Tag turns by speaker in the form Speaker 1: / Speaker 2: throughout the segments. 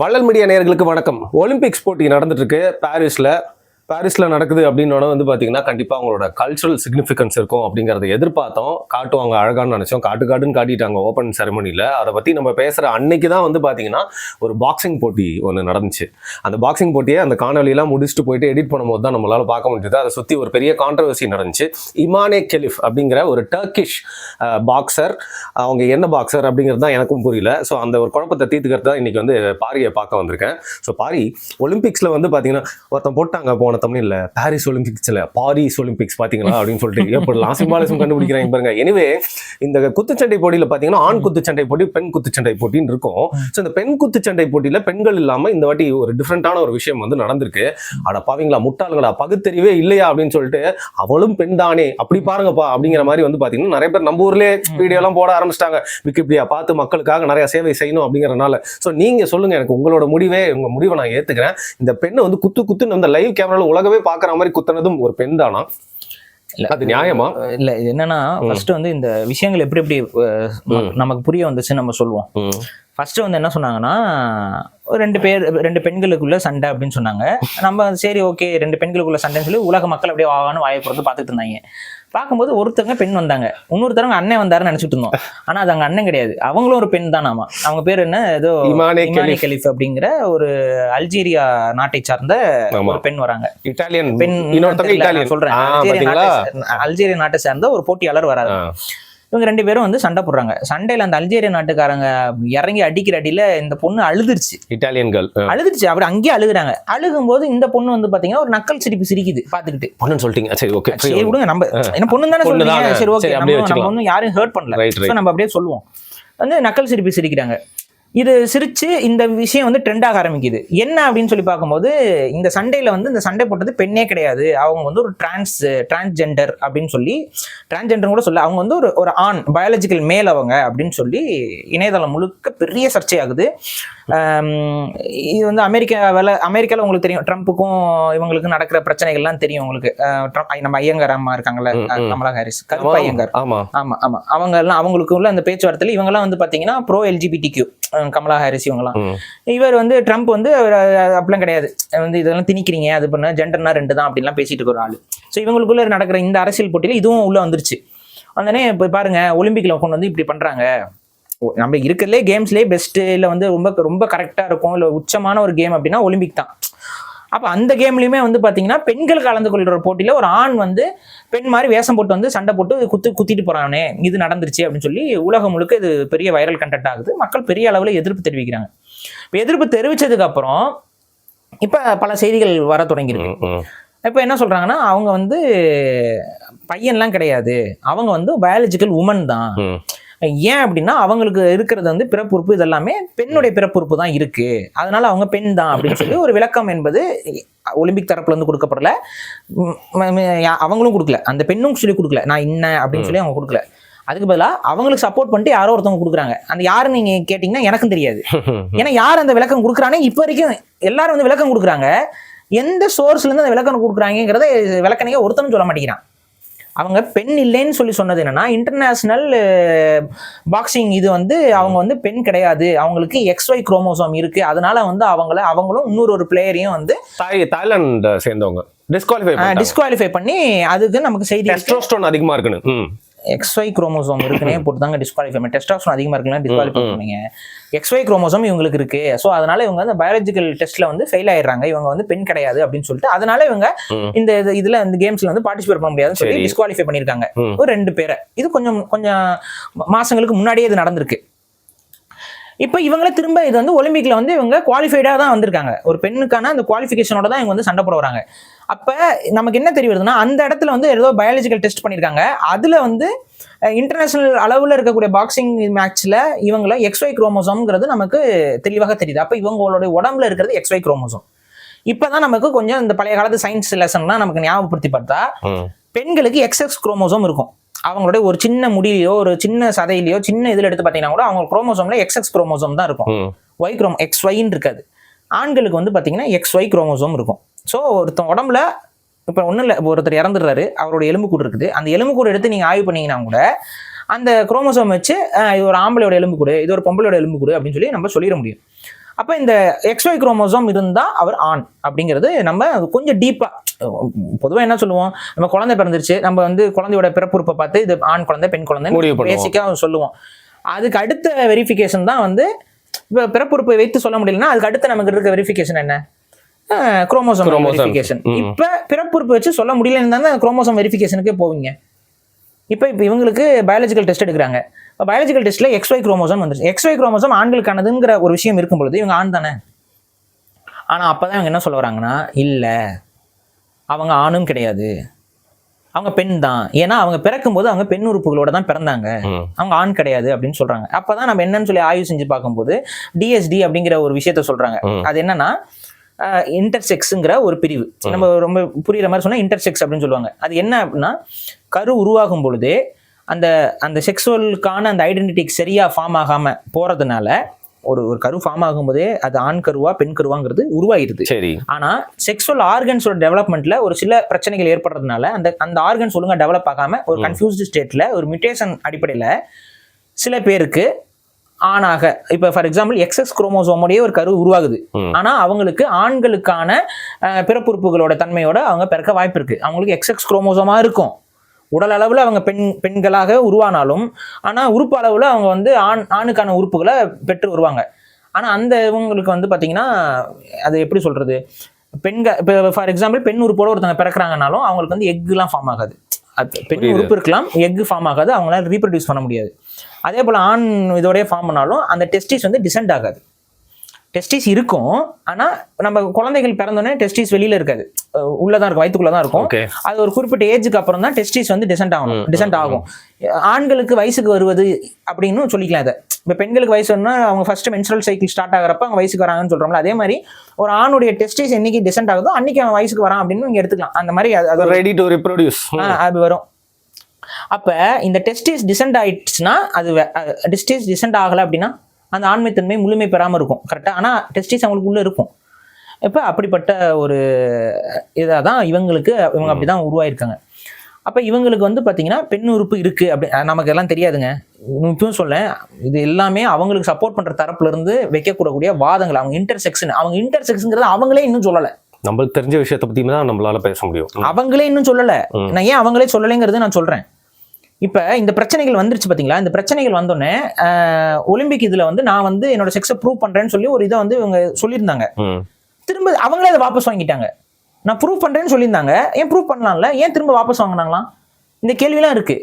Speaker 1: வள்ளல் மீடியா நேர்களுக்கு வணக்கம். ஒலிம்பிக்ஸ் போட்டி நடந்துட்டு இருக்கு. பாரிஸ்ல பாரிஸில் நடக்குது அப்படின்னோட வந்து பார்த்தீங்கன்னா கண்டிப்பாக அவங்களோட கல்ச்சுரல் சிக்னிஃபிகன்ஸ் இருக்கும் அப்படிங்கிறத எதிர்பார்த்தோம். காட்டுவாங்க அழகான்னு நினச்சோம். காட்டு காட்டுன்னு காட்டிட்டாங்க ஓப்பன் செரமனியில் அதை பற்றி நம்ம பேசுகிற அன்னைக்கு தான் வந்து பார்த்தீங்கன்னா ஒரு பாக்ஸிங் போட்டி ஒன்று நடந்துச்சு. அந்த பாக்ஸிங் போட்டியை அந்த காணொலியெல்லாம் முடிச்சுட்டு போயிட்டு எடிட் பண்ணும்போது தான் நம்மளால் பார்க்க முடிஞ்சது. அதை சுற்றி ஒரு பெரிய கான்ட்ரவர்சி நடந்துச்சு. இமானே கெலிஃப் அப்படிங்கிற ஒரு டர்க்கிஷ் பாக்ஸர் அவங்க என்ன பாக்ஸர் அப்படிங்கிறது தான் எனக்கும் புரியல. ஸோ அந்த ஒரு குழப்பத்தை தீர்த்துக்கிறது தான் இன்றைக்கி வந்து பாரியை பார்க்க வந்திருக்கேன். ஸோ பாரி ஒலிம்பிக்ஸில் வந்து பார்த்தீங்கன்னா ஒருத்தன் போட்டாங்க போன தமிழ்ல பாரிஸ் ஒலிம்பிக்ஸில் பாரிஸ் ஒலிம்பிக்ஸ் பாத்தீங்களா அப்படின்னு சொல்லிட்டு எப்படிலாம் லாசிமாலிசம் கண்டுபிடிக்கிறாங்க பாருங்க. எனவே இந்த குத்துச்சண்டை போட்டியில பாத்தீங்கன்னா ஆண் குத்துச்சண்டை போட்டி பெண் குத்துச்சண்டை போட்டின்னு இருக்கும். ஸோ இந்த பெண் குத்துச்சண்டை போட்டியில பெண்கள் இல்லாம இந்த வாட்டி ஒரு டிஃப்ரெண்டான ஒரு விஷயம் வந்து நடந்திருக்கு. அட பாவீங்களா முட்டாளுங்களா பகுத்தறிவே இல்லையா அப்படின்னு சொல்லிட்டு அவளும் பெண் தானே. அப்படி பாருங்கப்பா அப்படிங்கிற மாதிரி வந்து பாத்தீங்கன்னா நிறைய பேர் நம்ம ஊர்லேயே வீடியோ எல்லாம் போட ஆரம்பிச்சிட்டாங்க. விக்கிபீடியா பார்த்து மக்களுக்காக நிறைய சேவை செய்யணும் அப்படிங்கறனால ஸோ நீங்க சொல்லுங்க எனக்கு உங்களோட முடிவே உங்க முடிவை நான் ஏத்துக்கிறேன். இந்த பெண்ணை வந்து குத்து குத்துன்னு அந்த லைவ் கேமராவில் உலகமே பாக்குற மாதிரி குத்துனதும் ஒரு பெண் தானா. அது நியாயமா?
Speaker 2: இல்ல இது என்னன்னா ஃபர்ஸ்ட் வந்து இந்த விஷயங்கள் எப்படி எப்படி நமக்கு புரிய வந்துச்சுன்னு நம்ம சொல்லுவோம். ஃபர்ஸ்ட் வந்து என்ன சொன்னாங்கன்னா ரெண்டு பேர் ரெண்டு பெண்களுக்குள்ள சண்டை அப்படின்னு சொன்னாங்க. நம்ம சரி ஓகே ரெண்டு பெண்களுக்குள்ள சண்டைன்னு சொல்லி உலக மக்கள் அப்படியே வாவான்னு வாயை பிறந்து பார்த்துட்டு இருந்தாங்க. பார்க்கும்போது ஒருத்தவங்க பெண் வந்தாங்க. இன்னொருத்தவங்க அண்ணன் வந்தாருன்னு நினைச்சிட்டு இருந்தோம். ஆனா அது அங்க அண்ணன் கிடையாது. அவங்களும் ஒரு பெண் தானாமா அவங்க பேர் என்ன? ஏதோ
Speaker 1: இமானே கெலிஃப்.
Speaker 2: அப்படிங்கிற ஒரு அல்ஜீரியா நாட்டை சார்ந்த
Speaker 1: ஆமா.
Speaker 2: ஒரு பெண் வராங்க.
Speaker 1: இட்டாலியன்.
Speaker 2: பெண் சொல்றேன். அல்ஜீரியா நாட்டை சேர்ந்த ஒரு போட்டியாளர் வராரு. இவங்க ரெண்டு பேரும் வந்து சண்டை போடுறாங்க. சண்டையில அந்த அல்ஜீரியா நாட்டுக்காரங்க இறங்கி அடிக்கிற அடியில இந்த பொண்ணு அழுதுருச்சு.
Speaker 1: Italian girl
Speaker 2: அழுதுருச்சு. அப்படி அங்கேயே அழுகுறாங்க. அழுகும்போது இந்த பொண்ணு வந்து பாத்தீங்கன்னா ஒரு நக்கல் சிரிப்பு சிரிக்குது பாத்துக்கிட்டு.
Speaker 1: பொண்ணுன்னு சொல்லிட்டீங்க. சரி ஓகே
Speaker 2: சரி விடுங்க நம்ம என்ன பொண்ணு தானே
Speaker 1: தானே.
Speaker 2: சரி ஓகே நம்ம. ஒன்றும் யாரையும் ஹர்ட் பண்ணல. ஸோ நம்ம அப்படியே சொல்லுவோம். வந்து நக்கல் சிரிப்பு சிரிக்கிறாங்க. இது சிரிச்சு இந்த விஷயம் வந்து ட்ரெண்ட் ஆக ஆரம்பிக்குது. என்ன அப்படின்னு சொல்லி பார்க்கும்போது இந்த சண்டையில வந்து இந்த சண்டை போட்டது பெண்ணே கிடையாது. அவங்க வந்து ஒரு டிரான்ஸ் டிரான்ஸ்ஜெண்டர் அப்படின்னு சொல்லி டிரான்ஸ்ஜெண்டர் கூட சொல்ல அவங்க வந்து ஒரு ஒரு ஆண் பயாலஜிக்கல் மேல் அவங்க அப்படின்னு சொல்லி இணையதளம் முழுக்க பெரிய சர்ச்சையாகுது. இது வந்து அமெரிக்காவில் அமெரிக்காவில் உங்களுக்கு தெரியும் ட்ரம்ப்புக்கும் இவங்களுக்கும் நடக்கிற பிரச்சனைகள்லாம் தெரியும் உங்களுக்கு. நம்ம ஐயங்கார் அம்மா இருக்காங்கல்ல
Speaker 1: ம்.
Speaker 2: கமலா ஹாரிஸ் கருப்பு ஐயங்கார்.
Speaker 1: ஆமா.
Speaker 2: ஆமா ஆமா. அவங்க எல்லாம் அவங்களுக்கு உள்ள அந்த பேச்சுவார்த்தையில இவங்கெல்லாம் வந்து பாத்தீங்கன்னா bro LGBT Q Kamala Harris இவங்கெல்லாம்.
Speaker 1: ம்.
Speaker 2: இவர் வந்து ட்ரம்ப் வந்து அப்படிலாம் கிடையாது. வந்து இதெல்லாம் திணிக்கிறீங்க அது பண்ண ஜெண்டர்னா ரெண்டு தான் அப்படின்லாம் பேசிட்டு இருக்கிற ஆளு. ஸோ இவங்களுக்குள்ள நடக்கிற இந்த அரசியல் போட்டியில இதுவும் உள்ள வந்துருச்சு. வந்தோடனே இப்போ பாருங்க ஒலிம்பிக்ல கொண்டு வந்து இப்படி பண்றாங்க. ஓ, நம்ம இருக்கிறதுலே கேம்ஸ்லேயே பெஸ்ட் இல்லை வந்து ரொம்ப ரொம்ப கரெக்டாக இருக்கும். இல்லை உச்சமான ஒரு கேம் அப்படின்னா ஒலிம்பிக் தான். அப்போ அந்த கேம்லையுமே வந்து பார்த்தீங்கன்னா பெண்கள் கலந்து கொள்கிற போட்டியில் ஒரு ஆண் வந்து பெண் மாதிரி வேஷம் போட்டு வந்து சண்டை போட்டு குத்து குத்திட்டு போறானே இது நடந்துருச்சு அப்படின்னு சொல்லி உலகம் முழுக்க இது பெரிய வைரல் கண்டென்ட் ஆகுது. மக்கள் பெரிய அளவில் எதிர்ப்பு தெரிவிக்கிறாங்க. இப்போ எதிர்ப்பு தெரிவிச்சதுக்கு அப்புறம் இப்போ பல செய்திகள் வர தொடங்கியிருக்கு. இப்போ என்ன சொல்றாங்கன்னா அவங்க வந்து பையன்லாம் கிடையாது. அவங்க வந்து பயாலஜிக்கல் உமன் தான். ஏன் அப்படின்னா அவங்களுக்கு இருக்கிறது வந்து பிறப்புறுப்பு இதெல்லாமே பெண்ணுடைய பிறப்புறுப்பு தான் இருக்கு. அதனால அவங்க பெண் தான் அப்படின்னு சொல்லி ஒரு விளக்கம் என்பது ஒலிம்பிக் தரப்புல இருந்து கொடுக்கப்படல. அவங்களும் கொடுக்கல. அந்த பெண்ணும் சொல்லி கொடுக்கல. நான் இன்ன அப்படின்னு சொல்லி அவங்க கொடுக்கல. அதுக்கு பதிலாக அவங்களுக்கு சப்போர்ட் பண்ணிட்டு யாரோ ஒருத்தவங்க கொடுக்குறாங்க. அந்த யாருன்னு நீங்க கேட்டிங்கன்னா எனக்கும் தெரியாது. ஏன்னா யார் அந்த விளக்கம் கொடுக்குறானே? இப்போ வரைக்கும் எல்லாரும் வந்து விளக்கம் கொடுக்குறாங்க. எந்த சோர்ஸ்ல இருந்து அந்த விளக்கம் கொடுக்குறாங்கிறத விளக்கணைய ஒருத்தனும் சொல்ல மாட்டேங்கிறான். அவங்க பெண் இல்லைன்னு சொல்லி சொன்னது என்னன்னா இன்டர்நேஷனல் பாக்ஸிங் இது வந்து அவங்க வந்து பெண் கிடையாது. அவங்களுக்கு எக்ஸ் ஒய் குரோமோசோம் இருக்கு. அதனால வந்து அவங்கள அவங்களும் இன்னொரு ஒரு பிளேயரையும் வந்து
Speaker 1: தாய் தாய்லாந்து சேர்ந்தவங்க. டிஸ்குவாலிஃபை
Speaker 2: டிஸ்குவாலிஃபை பண்ணி அதுக்கு நமக்கு செய்தி
Speaker 1: டெஸ்டோஸ்டோன் அதிகமா இருக்குன்னு. ம்.
Speaker 2: எக்ஸ் ஒய் குரோமோசோம் இருக்குன்னே போட்டு தாங்க டிஸ்குவாலிஃபை டெஸ்டாக்ஸோன் அதிகமாக இருக்குன்னா டிஸ்குவாலிஃபை பண்ணுவீங்க எக்ஸ் ஒய் குரோமோசோம் இவங்களுக்கு இருக்கு ஸோ அதனால இவங்க வந்து பயாலஜிக்கல் டெஸ்ட்ல வந்து ஃபெயில் ஆயிடுறாங்க இவங்க வந்து பெண் கிடையாது அப்படின்னு சொல்லிட்டு அதனால இவங்க. இந்த இது- இதுல இந்த கேம்ஸ்ல வந்து பார்ட்டிசிபேட் பண்ண முடியாதுன்னு சொல்லி. டிஸ்குவாலிஃபை பண்ணியிருக்காங்க. ஒரு ரெண்டு பேரை இது கொஞ்சம் கொஞ்சம் மாசங்களுக்கு முன்னாடியே இது நடந்திருக்கு இப்போ இவங்களே திரும்ப இது வந்து ஒலிம்பிக்ல வந்து இவங்க குவாலிஃபைடாக தான் வந்திருக்காங்க. ஒரு பெண்ணுக்கான அந்த குவாலிஃபிகேஷனோட தான் இவங்க வந்து சண்டை போட வராங்க. அப்போ நமக்கு என்ன தெரிய வருதுன்னா அந்த இடத்துல வந்து ஏதோ பயாலஜிக்கல் டெஸ்ட் பண்ணியிருக்காங்க அதில் வந்து இன்டர்நேஷனல் அளவில் இருக்கக்கூடிய பாக்ஸிங் மேட்ச்ல இவங்கள எக்ஸ்ஒய் குரோமோசோம்ங்கிறது நமக்கு தெளிவாக தெரியுது. அப்போ இவங்களுடைய உடம்புல இருக்கிறது எக்ஸ்ஒய் குரோமோசோம் இப்போதான் நமக்கு கொஞ்சம் இந்த பழைய காலத்து சயின்ஸ் லெசன்லாம் நமக்கு ஞாபகப்படுத்தி பார்த்தா. பெண்களுக்கு எக்ஸ்எக்ஸ் குரோமோசோம் இருக்கும். அவங்களுடைய ஒரு சின்ன முடியிலையோ ஒரு சின்ன சதையிலையோ சின்ன இதில் எடுத்து பார்த்தீங்கன்னா கூட அவங்க குரோமோசோம்ல எக்ஸ்எக்ஸ் குரோமோசோம் தான் இருக்கும். ஒய் குரோம் எக்ஸ் ஒய்ன்னு இருக்காது. ஆண்களுக்கு வந்து பார்த்தீங்கன்னா எக்ஸ் ஒய் குரோமோசோம் இருக்கும். ஸோ ஒருத்தன் உடம்புல இப்போ ஒன்றும் இல்லை ஒருத்தர் இறந்துடுறாரு அவரோட எலும்புக்கூடு இருக்குது. அந்த எலும்புக்கூடு எடுத்து நீங்கள் ஆய்வு பண்ணீங்கன்னா கூட அந்த குரோமோசோம் வச்சு இது ஒரு ஆம்பளையோட எலும்புக்கூடு இது ஒரு பொம்பளையோட எலும்புக்கூடு அப்படின்னு சொல்லி நம்ம சொல்லிட முடியும். அப்ப இந்த எக்ஸ்ஒய் குரோமோசோம் இருந்தா அவர் ஆண் அப்படிங்கிறது நம்ம கொஞ்சம் டீப்பா பொதுவா என்ன சொல்லுவோம் நம்ம குழந்தை பிறந்துருச்சு நம்ம வந்து குழந்தையோட பிறப்புறுப்பை பார்த்து இது ஆண் குழந்தை பெண் குழந்தை
Speaker 1: முடிவு பண்ணுவோம்.
Speaker 2: பேசிக்கா சொல்லுவோம் அதுக்கு அடுத்த வெரிஃபிகேஷன் தான் வந்து இப்போ பிறப்புறுப்பை வைத்து சொல்ல முடியலன்னா அதுக்கு அடுத்து நமக்கு இருக்க வெரிஃபிகேஷன் என்ன குரோமோசோம். வெரிஃபிகேஷன். இப்ப பிறப்புறுப்பு வச்சு சொல்ல முடியலன்னு தானே குரோமோசோம் வெரிஃபிகேஷனுக்கே போவீங்க இப்போ இப்போ இவங்களுக்கு பயாலஜிக்கல் டெஸ்ட் எடுக்கிறாங்க. இப்போ பயாலஜிக்கல் டெஸ்ட்ல எக்ஸ்ஒய் குரோமோசோம் வந்துருச்சு. எக்ஸ்ஒய் குரோமோசோம் ஆண்களுக்கானதுங்கிற ஒரு விஷயம் இருக்கும் பொழுது இவங்க ஆண் தானே? ஆனா அப்பதான் இவங்க என்ன சொல்ல வராங்கன்னா இல்ல அவங்க ஆணும் கிடையாது. அவங்க பெண் தான். ஏன்னா அவங்க பிறக்கும்போது அவங்க பெண் உறுப்புகளோட தான் பிறந்தாங்க. அவங்க ஆண் கிடையாது அப்படின்னு சொல்றாங்க. அப்பதான் நம்ம என்னன்னு சொல்லி ஆய்வு செஞ்சு பார்க்கும்போது டிஎஸ்டி அப்படிங்கிற ஒரு விஷயத்த சொல்றாங்க. அது என்னன்னா இன்டர்செக்ஸுங்கிற ஒரு பிரிவு. நம்ம ரொம்ப புரியுற மாதிரி சொன்னா இன்டர்செக்ஸ் அப்படின்னு சொல்லுவாங்க. அது என்ன அப்படின்னா கரு உருவாகும் பொழுதே அந்த அந்த செக்ஸுவலுக்கான அந்த ஐடென்டிட்டி சரியா ஃபார்ம் ஆகாம போறதுனால ஒரு ஒரு கரு ஃபார்ம் ஆகும்போதே அது ஆண் கருவா பெண் கருவாங்கிறது உருவாயிருது.
Speaker 1: சரி.
Speaker 2: ஆனா செக்ஸுவல் ஆர்கன்ஸோட டெவலப்மெண்ட்ல ஒரு சில பிரச்சனைகள் ஏற்படுறதுனால அந்த அந்த ஆர்கன்ஸ் ஒழுங்கா டெவலப் ஆகாம ஒரு கன்ஃபியூஸ்டு ஸ்டேட்ல ஒரு மியூட்டேஷன் அடிப்படையில சில பேருக்கு ஆணாக. இப்போ ஃபார் எக்ஸாம்பிள் எக்ஸஸ் குரோமோசோமோடய ஒரு கரு உருவாகுது.
Speaker 1: ம்.
Speaker 2: ஆனா அவங்களுக்கு ஆண்களுக்கான பிறப்புறுப்புகளோட தன்மையோட அவங்க பிறக்க வாய்ப்பு இருக்கு. அவங்களுக்கு எக்ஸஸ் குரோமோசோமா இருக்கும். உடல் அளவில் அவங்க பெண் பெண்களாக உருவானாலும் ஆனா உறுப்பு அளவில் அவங்க வந்து ஆண் ஆணுக்கான உறுப்புகளை பெற்று வருவாங்க. ஆனா அந்த இவங்களுக்கு வந்து பாத்தீங்கன்னா அது எப்படி சொல்றது? பெண்கள் இப்போ ஃபார் எக்ஸாம்பிள் பெண் உறுப்போட ஒருத்தவங்க பிறக்கிறாங்கனாலும் அவங்களுக்கு வந்து எக்குலாம் ஃபார்ம் ஆகாது. பெண். உறுப்பு இருக்கலாம். எக் ஃபார்ம் ஆகாது. அவங்களால ரீப்ரொடியூஸ் பண்ண முடியாது. அதே போல் ஆண் இதோடய ஃபார்ம் பண்ணாலும் அந்த டெஸ்டிஸ் வந்து டிசென்ட் ஆகாது. டெஸ்டிஸ் இருக்கும். ஆனா நம்ம குழந்தைகள் பிறந்தோடனே டெஸ்டிஸ் வெளியில இருக்காது. அஹ் உள்ளதான் இருக்கும். வயிற்றுக்குள்ள தான் இருக்கும் அது ஒரு குறிப்பிட்ட ஏஜுக்கு அப்புறம் தான் டெஸ்டிஸ் வந்து டிசென்ட் ஆகணும். டிசென்ட் ஆகும். ஆண்களுக்கு வயசுக்கு வருவது அப்படின்னு சொல்லிக்கலாம் அதை இப்போ பெண்களுக்கு வயசு வரணும்னா அவங்க ஃபர்ஸ்ட் மென்சுரல் சைக்கிள் ஸ்டார்ட் ஆகிறப்ப அவங்க வயசுக்கு வராங்கன்னு சொல்றோம்ல அதே மாதிரி ஒரு ஆணுடைய டெஸ்டிஸ் என்னைக்கு டிசென்ட் ஆகுதோ அன்னைக்கு அவன் வயசுக்கு வரான் அப்படின்னு நீங்க எடுத்துக்கலாம். அந்த மாதிரி அது-
Speaker 1: ரெடி டு ரிப்ரொடியூஸ்
Speaker 2: அது வரும். அப்ப இந்த டெஸ்டிஸ் டிசென்ட் ஆயிடுச்சுன்னா அது டெஸ்டிஸ் டிசென்ட் ஆகல அப்படின்னா அந்த ஆண்மைத்தன்மை முழுமை பெறாம இருக்கும் கரெக்டா ஆனா டெஸ்டிஸ் அவங்களுக்கு உள்ள இருக்கும். இப்ப அப்படிப்பட்ட ஒரு இதாக தான் இவங்களுக்கு இவங்க அப்படிதான் உருவாயிருக்காங்க. அப்ப இவங்களுக்கு வந்து பாத்தீங்கன்னா பெண் உறுப்பு இருக்கு அப்படி நமக்கு எல்லாம் தெரியாதுங்க. இப்பவும் சொல்லேன் இது எல்லாமே அவங்களுக்கு சப்போர்ட் பண்ற தரப்புல இருந்து வைக்கக்கூடக்கூடிய வாதங்கள் அவங்க இன்டர்செக்ஷன் அவங்க இன்டர்செக்ஷன்ங்கிறது அவங்களே இன்னும் சொல்லல.
Speaker 1: நம்மளுக்கு தெரிஞ்ச விஷயத்தை பத்தி தான் நம்மளால பேச முடியும்.
Speaker 2: அவங்களே இன்னும் சொல்லல. நான் ஏன் அவங்களே சொல்லலைங்கிறது நான் சொல்றேன். இப்ப இந்த பிரச்சனைகள் வந்துருச்சு பாத்தீங்களா? இந்த பிரச்சனைகள் வந்தோடனே ஒலிம்பிக் இதுல வந்து நான் வந்து என்னோட செக்ஸை ப்ரூவ் பண்றேன்னு சொல்லி ஒரு இதை வந்து இவங்க சொல்லியிருந்தாங்க. திரும்ப அவங்களே அதை வாபஸ் வாங்கிட்டாங்க. நான் ப்ரூவ் பண்றேன்னு சொல்லியிருந்தாங்க. ஏன் ப்ரூவ் பண்ணலாம்ல? ஏன் திரும்ப வாபஸ் வாங்கினாங்களாம்? இந்த கேள்விலாம் இருக்கு.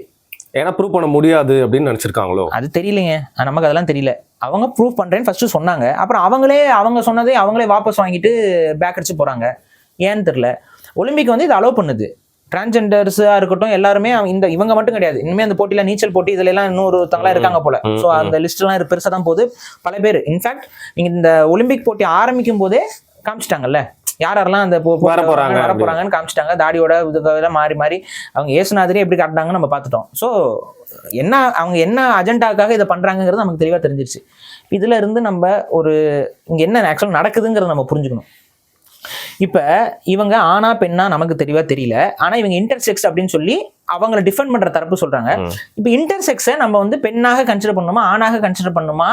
Speaker 1: ஏன்னா ப்ரூவ் பண்ண முடியாது அப்படின்னு நினைச்சிருக்காங்களோ?
Speaker 2: அது தெரியலைங்க. நமக்கு அதெல்லாம் தெரியல. அவங்க ப்ரூவ் பண்றேன்னு ஃபர்ஸ்ட் சொன்னாங்க. அப்புறம் அவங்களே அவங்க சொன்னதே அவங்களே வாபஸ் வாங்கிட்டு பேக் அடிச்சு போறாங்க. ஏன்னு தெரியல. ஒலிம்பிக் வந்து இதை அலோவ் பண்ணுது. டிரான்ஜெண்டர்ஸா இருக்கட்டும் எல்லாருமே இந்த இவங்க மட்டும் கிடையாது. இனிமே அந்த போட்டியில நீச்சல் போட்டி இதுல எல்லாம் இன்னொருத்தவங்களா இருக்காங்க போல. ஸோ அந்த லிஸ்ட் எல்லாம் பெருசா தான் போகுது. பல பேர். இன்ஃபேக்ட் நீங்க இந்த ஒலிம்பிக் போட்டி ஆரம்பிக்கும் போதே காமிச்சிட்டாங்கல்ல? யார் யாரெல்லாம் அந்த
Speaker 1: வர போறாங்க
Speaker 2: வர போறாங்கன்னு காமிச்சிட்டாங்க. தாடியோட இதெல்லாம் மாறி மாறி அவங்க ஏசுநாதரே எப்படி காட்டினாங்கன்னு நம்ம பார்த்துட்டோம். ஸோ என்ன அவங்க என்ன அஜெண்டாக்காக இதை பண்றாங்கங்கிறது நமக்கு தெளிவா தெரிஞ்சிருச்சு. இதுல இருந்து நம்ம ஒரு இங்க என்ன ஆக்சுவலாக நடக்குதுங்கிறத நம்ம புரிஞ்சுக்கணும். இப்ப இவங்க ஆணா பெண்ணா நமக்கு தெளிவா தெரியல. ஆனா இவங்க இன்டர்செக்ஸ் அப்படின்னு சொல்லி அவங்கள டிஃபெண்ட் பண்ற தரப்பு சொல்றாங்க. இப்ப இன்டர்செக்ஸை நம்ம வந்து பெண்ணாக கன்சிடர் பண்ணுமா ஆணாக கன்சிடர் பண்ணுமா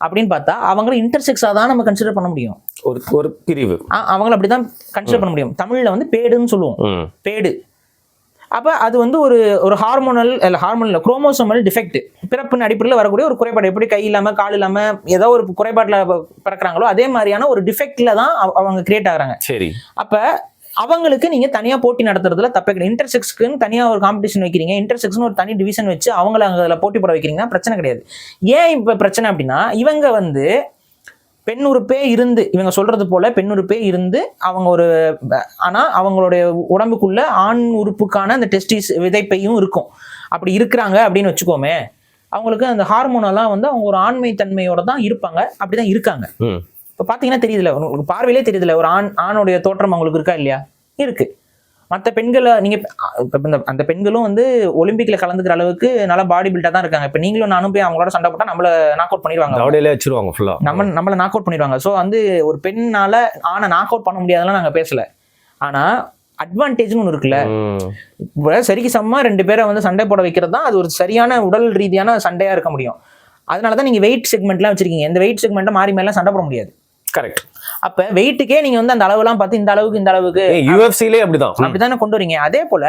Speaker 2: அப்படின்னு பார்த்தா அவங்கள இன்டர்செக்ஸாக தான் நம்ம கன்சிடர் பண்ண முடியும்.
Speaker 1: ஒரு ஒரு பிரிவு.
Speaker 2: அவங்கள அப்படிதான் கன்சிடர் பண்ண முடியும். தமிழ்ல வந்து பேடுன்னு சொல்லுவோம். பேடு. அப்ப அது வந்து ஒரு ஒரு ஹார்மோனல் இல்ல ஹார்மோனல் குரோமோசோமல் டிஃபெக்ட் பிறப்பின் அடிப்படையில் வரக்கூடிய ஒரு குறைபாடு. எப்படி கை இல்லாம கால் இல்லாம ஏதோ ஒரு குறைபாட்டுல பிறக்கிறாங்களோ அதே மாதிரியான ஒரு டிஃபெக்ட்ல தான் அவ- அவங்க கிரியேட் ஆகுறாங்க.
Speaker 1: சரி.
Speaker 2: அப்ப அவங்களுக்கு நீங்க தனியா போட்டி நடத்துறதுல தப்பே கிடையாது. இன்டர்செக்ஸ்க்குன்னு தனியா ஒரு காம்படிஷன் வைக்கிறீங்க. இன்டர்செக்ஸ்னு ஒரு தனி டிவிஷன் வச்சு அவங்கள அங்க அதில் போட்டி போட வைக்கிறீங்கன்னா பிரச்சனை கிடையாது. ஏன் இப்ப பிரச்சனை அப்படின்னா இவங்க வந்து பெண் உறுப்பே இருந்து இவங்க சொல்றது போல பெண் உறுப்பே இருந்து அவங்க ஒரு ஆனா அவங்களுடைய உடம்புக்குள்ள ஆண் உறுப்புக்கான அந்த டெஸ்டிஸ் விதைப்பையும் இருக்கும். அப்படி இருக்கிறாங்க அப்படின்னு வச்சுக்கோமே அவங்களுக்கு அந்த ஹார்மோனெல்லாம் வந்து அவங்க ஒரு ஆண்மை தன்மையோட தான் இருப்பாங்க. அப்படிதான் இருக்காங்க. இப்போ பார்த்தீங்கன்னா தெரியுதுல உங்களுக்கு பார்வையிலே தெரியுதுல ஒரு ஆண் ஆணுடைய தோற்றம் அவங்களுக்கு இருக்கா இல்லையா? இருக்கு. மற்ற பெண்களை நீங்க இப்போ இந்த அந்த பெண்களும் வந்து ஒலிம்பிக்ல கலந்துக்கிற அளவுக்கு நல்லா பாடி பில்டா தான் இருக்காங்க. இப்போ நீங்களும் நானும் போய் அவங்களோட சண்டை போட்டா நம்மள நாக் அவுட் பண்ணிடுவாங்க.
Speaker 1: தவடையிலே வச்சிருவாங்க ஃபுல்லா
Speaker 2: நம்ம நம்மள நாக் அவுட் பண்ணிடுவாங்க. ஸோ வந்து ஒரு பெண்ணால ஆணை நாக் அவுட் பண்ண முடியாதெல்லாம் நாங்க பேசல. ஆனா அட்வான்டேஜ்னு ஒன்று இருக்குல்ல. இப்போ சரிக்கு சமமா ரெண்டு பேரை வந்து சண்டை போட வைக்கிறது தான் அது ஒரு சரியான உடல் ரீதியான சண்டையா இருக்க முடியும். அதனால தான் நீங்க வெயிட் செக்மெண்ட்லாம் வச்சிருக்கீங்க. இந்த வெயிட் செக்மெண்ட்டை மாறி மேலாம் சண்டை போட முடியாது.
Speaker 1: கரெக்ட்
Speaker 2: அப்ப வெயிட்டுக்கே நீங்க வந்து அந்த அளவுலாம் பார்த்து இந்த அளவுக்கு இந்த அளவுக்கு
Speaker 1: யூஎஃப்சிலே அப்படிதான்.
Speaker 2: அப்படித்தானே கொண்டு வரீங்க? அதே போல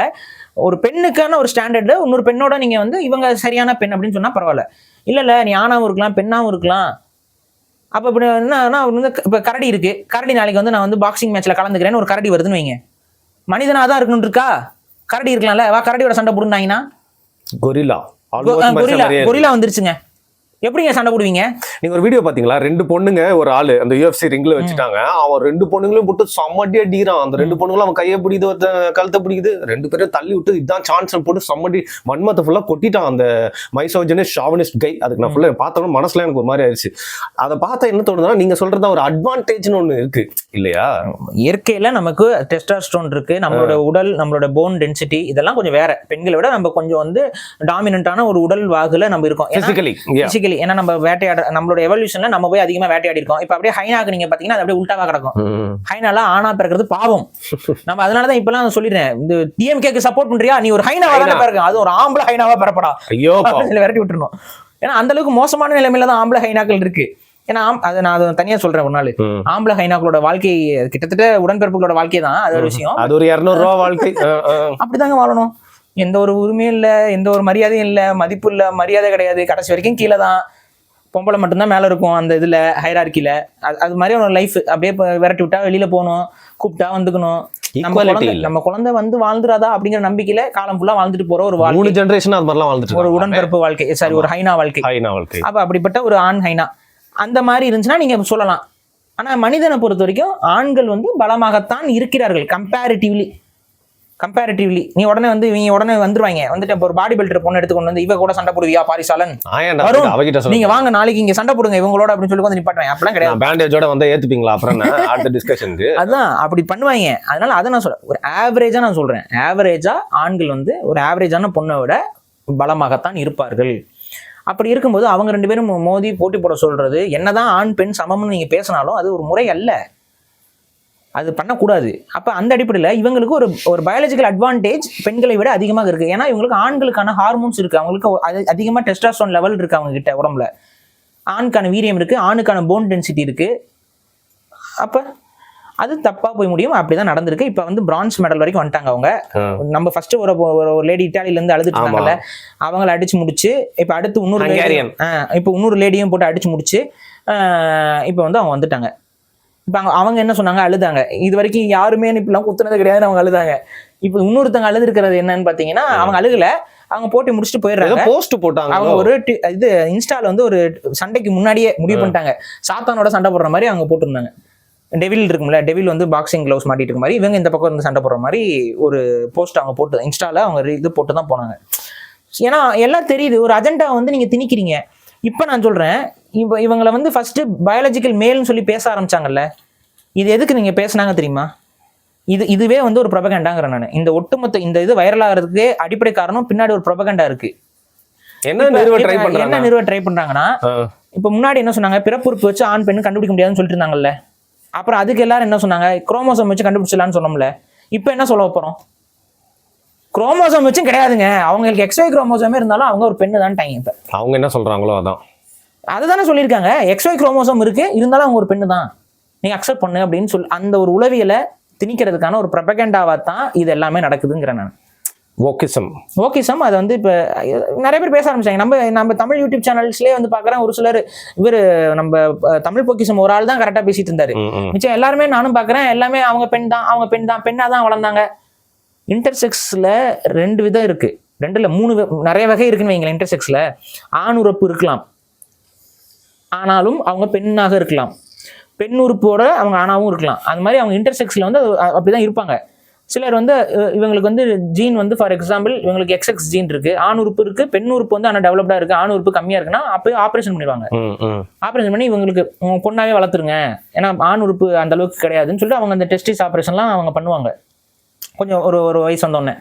Speaker 2: ஒரு பெண்ணுக்கான ஒரு ஸ்டாண்டர்டு இன்னொரு பெண்ணோட நீங்க வந்து இவங்க சரியான பெண் அப்படின்னு சொன்னா பரவாயில்ல. இல்ல இல்ல நீ ஆணாவும் இருக்கலாம் பெண்ணாவும் இருக்கலாம். அப்ப இப்படி என்னன்னா அவர் வந்து இப்ப கரடி இருக்கு. கரடி நாளைக்கு வந்து நான் வந்து பாக்ஸிங் மேட்ச்ல கலந்துக்கிறேன்னு ஒரு கரடி வருதுன்னு வைங்க. மனிதனா தான் இருக்கணும் இருக்கா? கரடி இருக்கலாம்ல வா கரடியோட சண்டை போடுனாங்கன்னா
Speaker 1: கொரில்லா
Speaker 2: கொரிலா கொரிலா வந்துருச்சுங்க. எப்படிங்க சண்டை போடுவீங்க?
Speaker 1: நீங்க ஒரு வீடியோ பாத்தீங்களா? ரெண்டு பொண்ணுங்க ஒரு ஆளு அந்த யூஎஃப்சி ரிங்ல வச்சுட்டாங்க. அவன் ரெண்டு பொண்ணுங்களையும் போட்டு செம்மடி அடிக்கிறான். அந்த ரெண்டு பொண்ணுங்களும் அவன் கையை பிடிக்குது ஒருத்தன் கழுத்தை பிடிக்குது. ரெண்டு பேரும் தள்ளி விட்டு இதான் சான்ஸ் போட்டு செம்மடி மண்மத்தை ஃபுல்லா கொட்டிட்டான் அந்த மைசோஜனிஸ்ட் ஷாவனிஸ்ட் கை. அதுக்கு நான் ஃபுல்லா பார்த்தோம் மனசுல எனக்கு ஒரு மாதிரி ஆயிடுச்சு. அதை பார்த்தா என்ன தோணுதுன்னா நீங்க சொல்றதா ஒரு அட்வான்டேஜ்னு ஒண்ணு இருக்கு. இல்லையா?
Speaker 2: இயற்கையில நமக்கு டெஸ்டாஸ்ட்ரோன் இருக்கு. நம்மளோட உடல் நம்மளோட போன் டென்சிட்டி இதெல்லாம் கொஞ்சம் வேற. பெண்களை விட நம்ம கொஞ்சம் வந்து டாமினண்டான ஒரு உடல் வாகுல நம்ம இருக்கோம்.
Speaker 1: பிசிக்கலி
Speaker 2: பிசிக்கலி ஏன்னா நம்ம வேட்டையாட நம்மளோட எவல்யூஷன்ல நம்ம போய் அதிகமா வேட்டையாடி இருக்கோம். இப்போ அப்படியே ஹைனாக்கு நீங்க பாத்தீங்கன்னா அது அப்படியே உல்டாவா கிடக்கும். ஹைனாலாம் ஆணா பிறக்கிறது பாவம். நம்ம அதனாலதான் இப்பெல்லாம் சொல்லிடுறேன் இந்த டிஎம்கேக்கு சப்போர்ட் பண்றியா? நீ ஒரு ஹைனாவா தானே
Speaker 1: ஹைனா.
Speaker 2: பிறகு. அது ஒரு ஆம்பளை ஹைனாவா பிறப்படா.
Speaker 1: ஐயோ
Speaker 2: விரட்டி விட்டுறணும். ஏன்னா அந்த அளவுக்கு மோசமான நிலைமையில தான் ஆம்பளை ஹைனாக்கள் இருக்கு. ஏன்னா அதை நான் அதை தனியா சொல்றேன் ஒரு நாள். ஆம்பளை ஹைனாக்களோட வாழ்க்கை கிட்டத்தட்ட உடன்பிறப்புகளோட வாழ்க்கை தான். அது ஒரு விஷயம்.
Speaker 1: அது ஒரு இருநூறு ரூபா வாழ்க்கை.
Speaker 2: அப்படிதாங்க வாழணும். எந்த ஒரு உரிமையும் இல்லை எந்த ஒரு மரியாதையும் இல்லை மதிப்பு இல்லை மரியாதை கிடையாது. கடைசி வரைக்கும் கீழே தான். பொம்பளை மட்டும்தான் மேலே இருக்கும் அந்த இதில் ஹைரார்க்கியில் அது அது மாதிரி ஒரு லைஃப் அப்படியே விரட்டி விட்டா வெளியில போகணும் கூப்பிட்டா வந்துக்கணும். நம்ம குழந்தை. நம்ம குழந்தை வந்து வாழ்ந்துராதா அப்படிங்கிற நம்பிக்கையில காலம் ஃபுல்லா வாழ்ந்துட்டு போற ஒரு வாழ்க்கை.
Speaker 1: மூணு ஜெனரேஷன் அது மாதிரிலாம் வாழ்ந்துட்டு
Speaker 2: ஒரு. உடன்பிறப்பு வாழ்க்கை. சாரி ஒரு ஹைனா வாழ்க்கை.
Speaker 1: ஹைனா வாழ்க்கை.
Speaker 2: அப்ப அப்படிப்பட்ட ஒரு ஆண் ஹைனா. அந்த மாதிரி இருந்துச்சுன்னா நீங்க சொல்லலாம். ஆனா மனிதனை பொறுத்த வரைக்கும் ஆண்கள் வந்து பலமாகத்தான் இருக்கிறார்கள் கம்பேரிட்டிவ்லி கம்பேரிட்டிவ்லி நீ உடனே வந்து இவங்க உடனே வந்துருவாங்க. வந்துட்டு இப்ப ஒரு பாடி பில்டர் பொண்ணு எடுத்து கொண்டு வந்து இவ கூட சண்டை போடுவியா பாரிசாலன்? வரும்.
Speaker 1: அவகிட்ட
Speaker 2: நீங்க வாங்க நாளைக்கு இங்க சண்டை போடுங்க இவங்களோட அப்படின்னு சொல்லி வந்து நிப்பாட்டுவாங்க. அப்படிலாம் கிடையாது.
Speaker 1: பேண்டேஜோட வந்தா ஏத்துப்பீங்களா? அப்புறம்? அடுத்த டிஸ்கஷனுக்கு
Speaker 2: அதான் அப்படி பண்ணுவாங்க. அதனால அதை நான் சொல்றேன். ஒரு ஆவரேஜா நான் சொல்றேன். ஆவரேஜா ஆண்கள் வந்து ஒரு ஆவரேஜான பொண்ணை விட பலமாகத்தான் இருப்பார்கள். அப்படி இருக்கும்போது அவங்க ரெண்டு பேரும் மோதி போட்டி போட சொல்றது என்னதான் ஆண் பெண் சமம்னு நீங்க பேசினாலும் அது ஒரு முறை அல்ல. அது பண்ணக்கூடாது. அப்ப அந்த அடிப்படையில் இவங்களுக்கு ஒரு ஒரு பயாலஜிக்கல் அட்வான்டேஜ் பெண்களை விட அதிகமாக இருக்கு. ஏன்னா இவங்களுக்கு ஆண்களுக்கான ஹார்மோன்ஸ் இருக்கு. அவங்களுக்கு அது அதிகமாக டெஸ்டாஸ்டோன் லெவல் இருக்கு அவங்க கிட்ட உடம்புல. ஆணுக்கான வீரியம் இருக்கு ஆணுக்கான போன் டென்சிட்டி இருக்கு. அப்ப அது தப்பா போய் முடியும். அப்படிதான் நடந்திருக்கு. இப்ப வந்து பிரான்ஸ் மெடல் வரைக்கும் வந்துட்டாங்க அவங்க. நம்ம ஃபர்ஸ்ட் ஒரு ஒரு லேடி இட்டாலியில இருந்து அழுதுட்டு. இருந்தாங்கல்ல அவங்கள அடிச்சு முடிச்சு இப்ப அடுத்து இன்னொரு இப்ப இன்னொரு லேடியும் போட்டு அடிச்சு முடிச்சு இப்ப வந்து அவங்க வந்துட்டாங்க. இப்ப அவங்க என்ன சொன்னாங்க? அழுதாங்க. இது வரைக்கும் யாருமே இப்படிலாம் குத்துனது கிடையாதுன்னு அவங்க அழுதாங்க. இப்ப இன்னொருத்தங்க அழுது இருக்கிறது என்னன்னு பாத்தீங்கன்னா அவங்க அழுகல. அவங்க போட்டி முடிச்சுட்டு போயிடுறாங்க.
Speaker 1: போஸ்ட் போட்டாங்க.
Speaker 2: அவங்க ஒரு இது இன்ஸ்டால வந்து ஒரு சண்டைக்கு முன்னாடியே முடிவு பண்ணிட்டாங்க. சாத்தானோட சண்டை போடுற மாதிரி அவங்க போட்டிருந்தாங்க. டெவில் இருக்கும்ல டெவில் வந்து பாக்ஸிங் க்ளவுஸ் மாட்டிட்டு இருக்க மாதிரி இவங்க இந்த பக்கம் இருந்து சண்டை போடுற மாதிரி ஒரு போஸ்ட் அவங்க போட்டு இன்ஸ்டால அவங்க இது போட்டு தான் போனாங்க. ஏன்னா எல்லாம் தெரியுது. ஒரு அஜெண்டா வந்து நீங்க திணிக்கிறீங்க. இப்போ நான் சொல்றேன் இப்போ இவங்களை வந்து ஃபர்ஸ்ட் பயாலஜிக்கல் மேல்னு சொல்லி பேச ஆரம்பிச்சாங்கல்ல இது எதுக்கு நீங்க பேசுனாங்க தெரியுமா? இது இதுவே வந்து ஒரு ப்ரொபகண்டாங்கிறேன் நான். இந்த ஒட்டுமொத்த இந்த இது வைரல் ஆகிறதுக்கு அடிப்படை காரணம் பின்னாடி ஒரு ப்ரொபகண்டா இருக்கு.
Speaker 1: என்ன நிறுவ ட்ரை பண்றாங்க
Speaker 2: என்ன நிறுவ ட்ரை பண்றாங்கன்னா. இப்ப முன்னாடி என்ன சொன்னாங்க? பிறப்புறுப்பு வச்சு ஆண் பெண் கண்டுபிடிக்க முடியாதுன்னு சொல்லிட்டு இருந்தாங்கல்ல. அப்புறம் அதுக்கு எல்லாரும் என்ன சொன்னாங்க? குரோமோசோம் வச்சு கண்டுபிடிச்சலாம்னு சொன்னோம்ல. இப்போ என்ன சொல்ல போறோம்? குரோமோசோம் வச்சும் கிடையாதுங்க. அவங்களுக்கு எக்ஸ்ஒய் குரோமோசோமே இருந்தாலும் அவங்க ஒரு பெண்ணு தான் டைம் இப்ப.
Speaker 1: அவங்க என்ன சொல்றாங்களோ அதான்.
Speaker 2: அதுதானே சொல்லியிருக்காங்க. எக்ஸ்ஒய் குரோமோசோம் இருக்கு. இருந்தாலும் அவங்க ஒரு பெண்ணு தான் நீ அக்செப்ட் பண்ணு அப்படின்னு சொல்லி அந்த ஒரு உளவியலை திணிக்கிறதுக்கான ஒரு ப்ரபகண்டாவா தான் இது எல்லாமே நடக்குதுங்கிறேன் நான்.
Speaker 1: ஓகேசம்
Speaker 2: ஓகே சம் அதை வந்து இப்போ நிறைய பேர் பேச ஆரம்பிச்சாங்க. நம்ம நம்ம தமிழ் யூடியூப் சேனல்ஸ்லேயே வந்து பார்க்குறேன் ஒரு சிலர் இவர் நம்ம தமிழ் பொக்கிசம் ஒரு ஆள் தான் கரெக்டாக பேசிட்டு இருந்தாரு. மிச்சம் எல்லாருமே நானும் பார்க்குறேன் எல்லாமே அவங்க பெண் தான் அவங்க பெண் தான் பெண்ணாக தான் வளர்ந்தாங்க. இன்டர்செக்ஸில் ரெண்டு விதம் இருக்கு. ரெண்டுல மூணு நிறைய வகை இருக்குன்னு வைங்களேன் இன்டர்செக்ஸில் ஆண் உறுப்பு இருக்கலாம். ஆனாலும் அவங்க பெண்ணாக இருக்கலாம். பெண் உறுப்போட அவங்க ஆணாவும் இருக்கலாம். அது மாதிரி அவங்க இன்டர்செக்ஸில் வந்து அப்படிதான் இருப்பாங்க. சிலர் வந்து இவங்களுக்கு வந்து ஜீன் வந்து ஃபார் எக்ஸாம்பிள் இவங்களுக்கு எக்ஸ்எக்ஸ் ஜீன் இருக்கு. ஆண் உறுப்பு இருக்கு பெண் உறுப்பு வந்து ஆனால் டெவலப்டா இருக்கு. ஆண் உறுப்பு கம்மியா இருக்குன்னா அப்போ ஆப்ரேஷன் பண்ணிடுவாங்க. ஆப்ரேஷன் பண்ணி இவங்களுக்கு பொண்ணாவே வளர்த்துருங்க. ஏன்னா ஆண் உறுப்பு அந்த அளவுக்கு கிடையாதுன்னு சொல்லிட்டு அவங்க அந்த டெஸ்டிஸ் ஆப்ரேஷன்லாம் அவங்க பண்ணுவாங்க. கொஞ்சம் ஒரு ஒரு வயசு வந்தோடனே.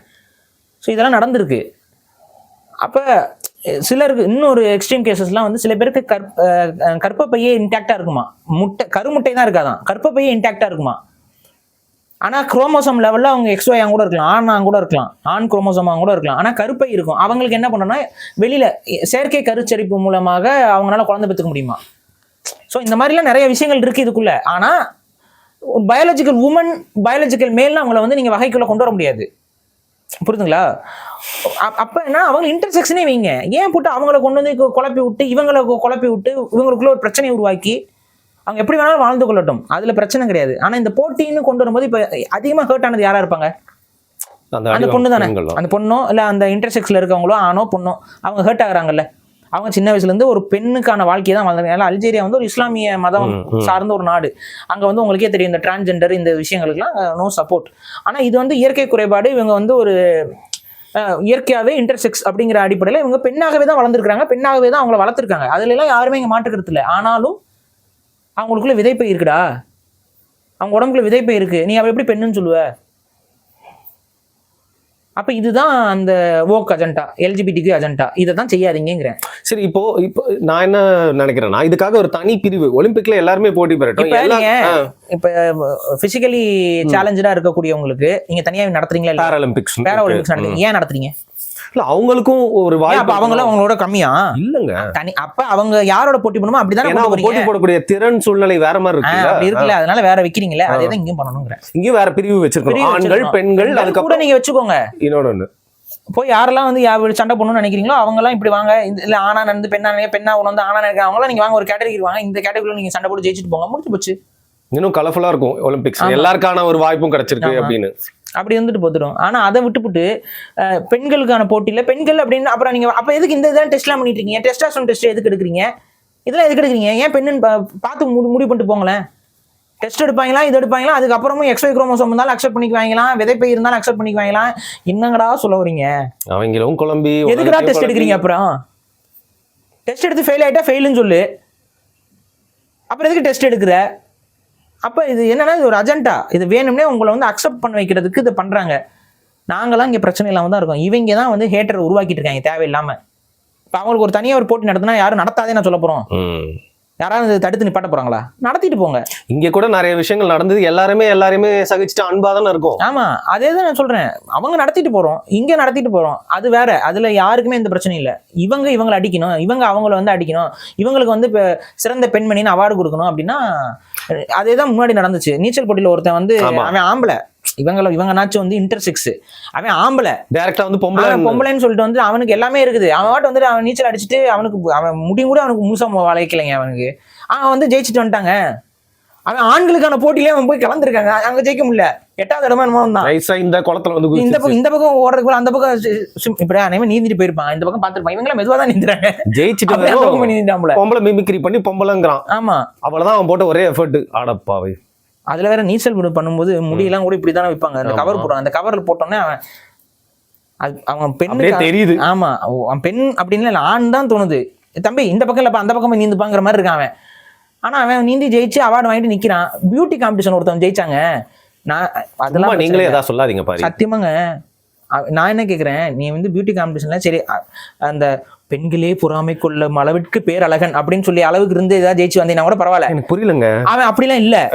Speaker 2: ஸோ இதெல்லாம் நடந்திருக்கு. அப்போ சிலருக்கு இன்னொரு எக்ஸ்ட்ரீம் கேசஸ்லாம் வந்து சில பேருக்கு கற்ப கற்ப பையே இன்டாக்டாக இருக்குமா? முட்டை கருமுட்டை தான் இருக்காதான். கர்ப்பப்பையே இன்டாக்டாக இருக்குமா? ஆனால் குரோமோசோம் லெவலில் அவங்க எக்ஸ்ஒயாக கூட இருக்கலாம் ஆணா கூட இருக்கலாம் ஆண் குரோமோசோமாக கூட இருக்கலாம். ஆனால் கருப்பை இருக்கும். அவங்களுக்கு என்ன பண்ணணும்னா வெளியில் செயற்கை கருச்சரிப்பு மூலமாக அவங்களால குழந்தை பெற்றுக்க முடியுமா? ஸோ இந்த மாதிரிலாம் நிறைய விஷயங்கள் இருக்குது இதுக்குள்ளே. ஆனால் பயாலஜிக்கல் உமன் பயாலஜிக்கல் மேல்லாம் அவங்கள வந்து நீங்கள் வகைக்குள்ளே கொண்டு வர முடியாது. புரியுதுங்களா அப்- அப்ப என்ன? அவங்க இன்டர்செக்ஷனே வைங்க. ஏன் போட்டு அவங்கள கொண்டு வந்து குழப்பி விட்டு இவங்களை குழப்பி விட்டு இவங்களுக்குள்ள ஒரு பிரச்சனையை உருவாக்கி அவங்க எப்படி வேணாலும் வாழ்ந்து கொள்ளட்டும். அதுல பிரச்சனை கிடையாது. ஆனா இந்த போட்டின்னு கொண்டு வரும்போது இப்ப அதிகமா ஹர்ட் ஆனது யாரா இருப்பாங்க? அந்த பொண்ணு தானே. அந்த பொண்ணோ இல்ல அந்த இன்டர்செக்ஸ்ல இருக்கவங்களோ ஆணோ பொண்ணோ அவங்க ஹர்ட் ஆகுறாங்கல்ல. அவங்க சின்ன வயசுல இருந்து ஒரு பெண்ணுக்கான வாழ்க்கையை தான் வாழ்ந்தாங்க. ஏன்னா அல்ஜீரியா வந்து ஒரு இஸ்லாமிய மதம். சார்ந்த ஒரு நாடு. அங்க வந்து உங்களுக்கே தெரியும் இந்த டிரான்ஜெண்டர் இந்த விஷயங்களுக்குலாம் நோ சப்போர்ட் ஆனா இது வந்து இயற்கை குறைபாடு இவங்க வந்து ஒரு அஹ், இயற்கையாவே இன்டர்செக்ஸ் அப்படிங்கிற அடிப்படையில் இவங்க பெண்ணாகவே தான் வளர்ந்துருக்காங்க பெண்ணாகவே தான் அவங்கள வளர்த்துருக்காங்க. அதுல எல்லாம் யாருமே இங்க மாட்டுக்கிறது இல்லை. ஆனாலும் அவங்களுக்குள்ள விதைப்பை இருக்குடா. அவங்க உடம்புக்குள்ள விதைப்பை இருக்கு. நீ அவ எப்படி பெண்ணுன்னு சொல்லுவ? அப்ப இதுதான் அந்த ஓக் அஜெண்டா எல்ஜிபிடிக்கு அஜெண்டா இதை தான் செய்யாதீங்கிறேன்
Speaker 1: சரி இப்போ இப்போ நான் என்ன நினைக்கிறேன்னா இதுக்காக ஒரு தனி பிரிவு ஒலிம்பிக்ல எல்லாருமே போட்டி பெறட்டும்.
Speaker 2: இப்ப பிசிக்கலி சேலஞ்சடா இருக்கக்கூடியவங்க நீங்க தனியா நடத்துறீங்களா இல்ல
Speaker 1: பாராலிம்பிக்ஸ்
Speaker 2: பேரா ஒலிம்பிக்ஸ் நடத்துறீங்க. ஏன் நடத்துறீங்க?
Speaker 1: இல்ல அவங்களுக்கும் ஒரு வாய்ப்பு
Speaker 2: அவங்களும் அவங்களோட கம்மியா?
Speaker 1: இல்லங்க.
Speaker 2: தனி அப்ப அவங்க யாரோட போட்டி பண்ணுமோ அப்படிதானே
Speaker 1: அவங்க போட்டி போடக்கூடிய திறன் சூழ்நிலை வேற மாதிரி
Speaker 2: ஆ,
Speaker 1: இருக்குல்ல?
Speaker 2: அப்படி இருக்குல்ல அதனால வேற வைக்கிறீங்களே அதே தான் இங்கேயும் பண்ணணுங்கிறேன்
Speaker 1: இங்கேயும் வேற பிரிவு வச்சிருக்கணும்.
Speaker 2: பிரிவு
Speaker 1: ஆண்கள். பெண்கள்
Speaker 2: பெண்கள் கூட நீங்க வச்சுக்கோங்க.
Speaker 1: ஒண்ணு
Speaker 2: போய் யாரெல்லாம் வந்து யா- சண்டை பண்ணணும்னு நினைக்கிறீங்களோ அவங்க எல்லாம் இப்படி வாங்க. இந்த- இல்ல ஆணா நடந்து பெண்ணா பெண்ணா ஒன்று வந்து ஆணா நினைக்க அவங்களாம் நீங்க வாங்க ஒரு கேட்டகரி வாங்க. இந்த கேட்டகரியில நீங்க சண்டை போட்டு ஜெயிச்சுட்டு போங்க. முடிச்சு போச்சு.
Speaker 1: இன்னும் கலர்ஃபுல்லா இருக்கும் ஒலிம்பிக்ஸ். எல்லாருக்கான ஒரு வாய்ப்பும் கிடைச்சிருக்கு. அப்படின்னு.
Speaker 2: அப்படி வந்துட்டு போத்துடும். ஆனா அதை விட்டுப்புட்டு பெண்களுக்கான போட்டியில பெண்கள் அப்படின்னு அப்புறம் நீங்க அப்ப எதுக்கு இந்த இதெல்லாம் டெஸ்ட்லாம் பண்ணிட்டு இருக்கீங்க? டெஸ்டாஸ்டோன் டெஸ்ட் எதுக்கு எடுக்கிறீங்க? இதெல்லாம் எதுக்கு எடுக்கிறீங்க? ஏன் பெண்ணுன்னு பார்த்து முடி- முடிவு பண்ணிட்டு போங்களேன். டெஸ்ட் எடுப்பாங்களா? இது எடுப்பாங்களா? அதுக்கப்புறமும் எக்ஸ்ஒய் குரோமோசோம் இருந்தாலும் அக்செப்ட் பண்ணிக்குவாங்களா விதைப்பை இருந்தாலும் அக்செப்ட் பண்ணிக்குவாங்களா என்னங்கடா சொல்ல வரீங்க
Speaker 1: அவங்களும் குழம்பி
Speaker 2: எதுக்குடா டெஸ்ட் எடுக்கிறீங்க அப்புறம்? டெஸ்ட் எடுத்து ஃபெயில் ஆயிட்டா ஃபெயிலுன்னு சொல்லு. அப்புறம் எதுக்கு டெஸ்ட் எடுக்கிற? அப்போ இது என்னன்னா இது ஒரு அஜெண்டா இது வேணும்னே உங்களை வந்து அக்செப்ட் பண்ண வைக்கிறதுக்கு இதை பண்றாங்க. நாங்களாம் இங்கே பிரச்சனை இல்லாமல் தான் இருக்கோம். இவங்க தான் வந்து ஹேட்டர் உருவாக்கிட்டு இருக்காங்க தேவையில்லாம. இப்போ அவங்களுக்கு ஒரு தனியாக ஒரு போட்டி நடத்தினா யாரும் நடத்தாதே நான் சொல்ல போறோம். யாராவது தடுத்து நிப்பாட்ட போறாங்களா? நடத்திட்டு போங்க.
Speaker 1: இங்க கூட நிறைய விஷயங்கள் நடந்தது. எல்லாருமே எல்லாருமே சகிச்சுட்டு அன்பா தானே இருக்கும்.
Speaker 2: ஆமா அதே தான் நான் சொல்றேன். அவங்க நடத்திட்டு போறோம். இங்க நடத்திட்டு போறோம். அது வேற. அதுல யாருக்குமே எந்த பிரச்சனையும் இல்லை. இவங்க இவங்களை அடிக்கணும். இவங்க அவங்கள வந்து அடிக்கணும். இவங்களுக்கு வந்து இப்ப சிறந்த பெண்மணின்னு அவார்டு கொடுக்கணும் அப்படின்னா அதே தான் முன்னாடி நடந்துச்சு. நீச்சல் போட்டியில ஒருத்தன் வந்து. அவன் ஆம்பளை. இவங்கள இவங்க நாச்சும் வந்து இன்டர்செக்ஸ் அவன் ஆம்பளை.
Speaker 1: டைரக்டா வந்து பொம்பளை.
Speaker 2: பொம்பளைன்னு சொல்லிட்டு வந்து அவனுக்கு எல்லாமே இருக்குது. அவன் வாட்டு வந்துட்டு அவன் நீச்சல் அடிச்சுட்டு அவனுக்கு அவன் முடியும் கூட அவனுக்கு முழுசா வளைக்கலைங்க அவனுக்கு. அவன் வந்து ஜெயிச்சுட்டு வந்துட்டாங்க. அவன் ஆண்களுக்கான போட்டியிலே அவன் போய் கலந்துருக்காங்க. அங்க ஜெயிக்க முடியல. எட்டாவது இடமா என்னமோ தான்
Speaker 1: இந்த குளத்துல வந்து
Speaker 2: இந்த. பக்கம் இந்த பக்கம் ஓடுறதுக்கு அந்த பக்கம் இப்படி அனைவரும் நீந்திட்டு போயிருப்பான். இந்த பக்கம் பார்த்துருப்பான். இவங்களாம் மெதுவா தான் நீந்துறாங்க.
Speaker 1: ஜெயிச்சுட்டு
Speaker 2: நீந்திட்டாம்ல
Speaker 1: பொம்பளை மிமிக்ரி பண்ணி பொம்பளைங்கிறான்.
Speaker 2: ஆமா.
Speaker 1: அவ்வளவுதான் அவன் போட்ட ஒரே எஃபர்ட் ஆடப்பாவை
Speaker 2: அதுல வேற நீச்சல் பண்ணும்போது முடியெல்லாம் கூட இப்படி தானே வைப்பாங்க அந்த கவர் போடுறான் அந்த கவர்ல போட்டோன்னே அவன் அது- அவன் பெண்ணு
Speaker 1: தெரியுது.
Speaker 2: ஆமா. அவ- அவன் பெண் அப்படின்னு இல்லை ஆண் தான் தோணுது. தம்பி இந்த பக்கம் இல்லப்பா அந்த பக்கம் நீந்துப்பாங்கிற மாதிரி இருக்கான் அவன். ஆனா அவன் நீந்தி ஜெயிச்சு அவார்டு வாங்கிட்டு நிக்கிறான். பியூட்டி காம்படிஷன் ஒருத்தவன் ஜெயிச்சாங்க. நான் அதெல்லாம்
Speaker 1: நீங்களே ஏதாவது சொல்லாதீங்க பாரு.
Speaker 2: சத்தியமாங்க. நான் என்ன கேக்குறேன்? நீ வந்து பியூட்டி காம்படிஷன்ல சரி அந்த பெண்களே பொறாமை கொள்ளும் அளவிற்கு பேர் அழகன் அப்படின்னு சொல்லி அளவுக்கு இருந்து ஏதாவது ஜெயிச்சு வந்தீங்கன்னா கூட பரவாயில்ல.
Speaker 1: எனக்கு புரியலங்க.
Speaker 2: அவன் அப்படிலாம் இல்ல.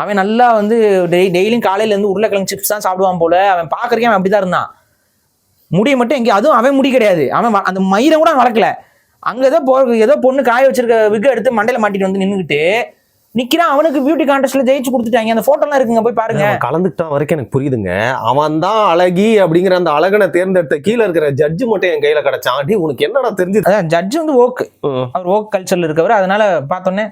Speaker 2: அவன் நல்லா வந்து டெய் டெய்லியும் காலையில இருந்து உருளைக்கிழங்கு சிப்ஸ் தான் சாப்பிடுவான் போல. அவன் பாக்குறக்கே அவன் அப்படிதான் இருந்தான். முடிய மட்டும் எங்கே அதுவும் அவன் முடி கிடையாது. அவன் அந்த மயிரை கூட அவன் வளர்க்கல. அங்க ஏதோ போ ஏதோ பொண்ணு காய வச்சிருக்க விக்க எடுத்து மண்டையில மாட்டிட்டு வந்து நின்னுக்கிட்டு நிக்கிறான் அவனுக்கு பியூட்டி கான்டெஸ்ட்ல ஜெயிச்சு கொடுத்துட்டாங்க. அந்த போட்டோ எல்லாம் இருக்குங்க போய் பாருங்க.
Speaker 1: அவன் கலந்துக்கிட்ட வரைக்கும் எனக்கு புரியுதுங்க. அவன் தான் அழகி அப்படிங்கிற அந்த அழகனை தேர்ந்தெடுத்த கீழே இருக்கிற ஜட்ஜு மட்டும் என் கையில கிடைச்சான். அடி உனக்கு என்னடா தெரிஞ்சது?
Speaker 2: அதான் ஜட்ஜ் வந்து ஓக்கு அவர் ஓக் கல்ச்சர்ல இருக்கவர். அதனால பார்த்தோன்னே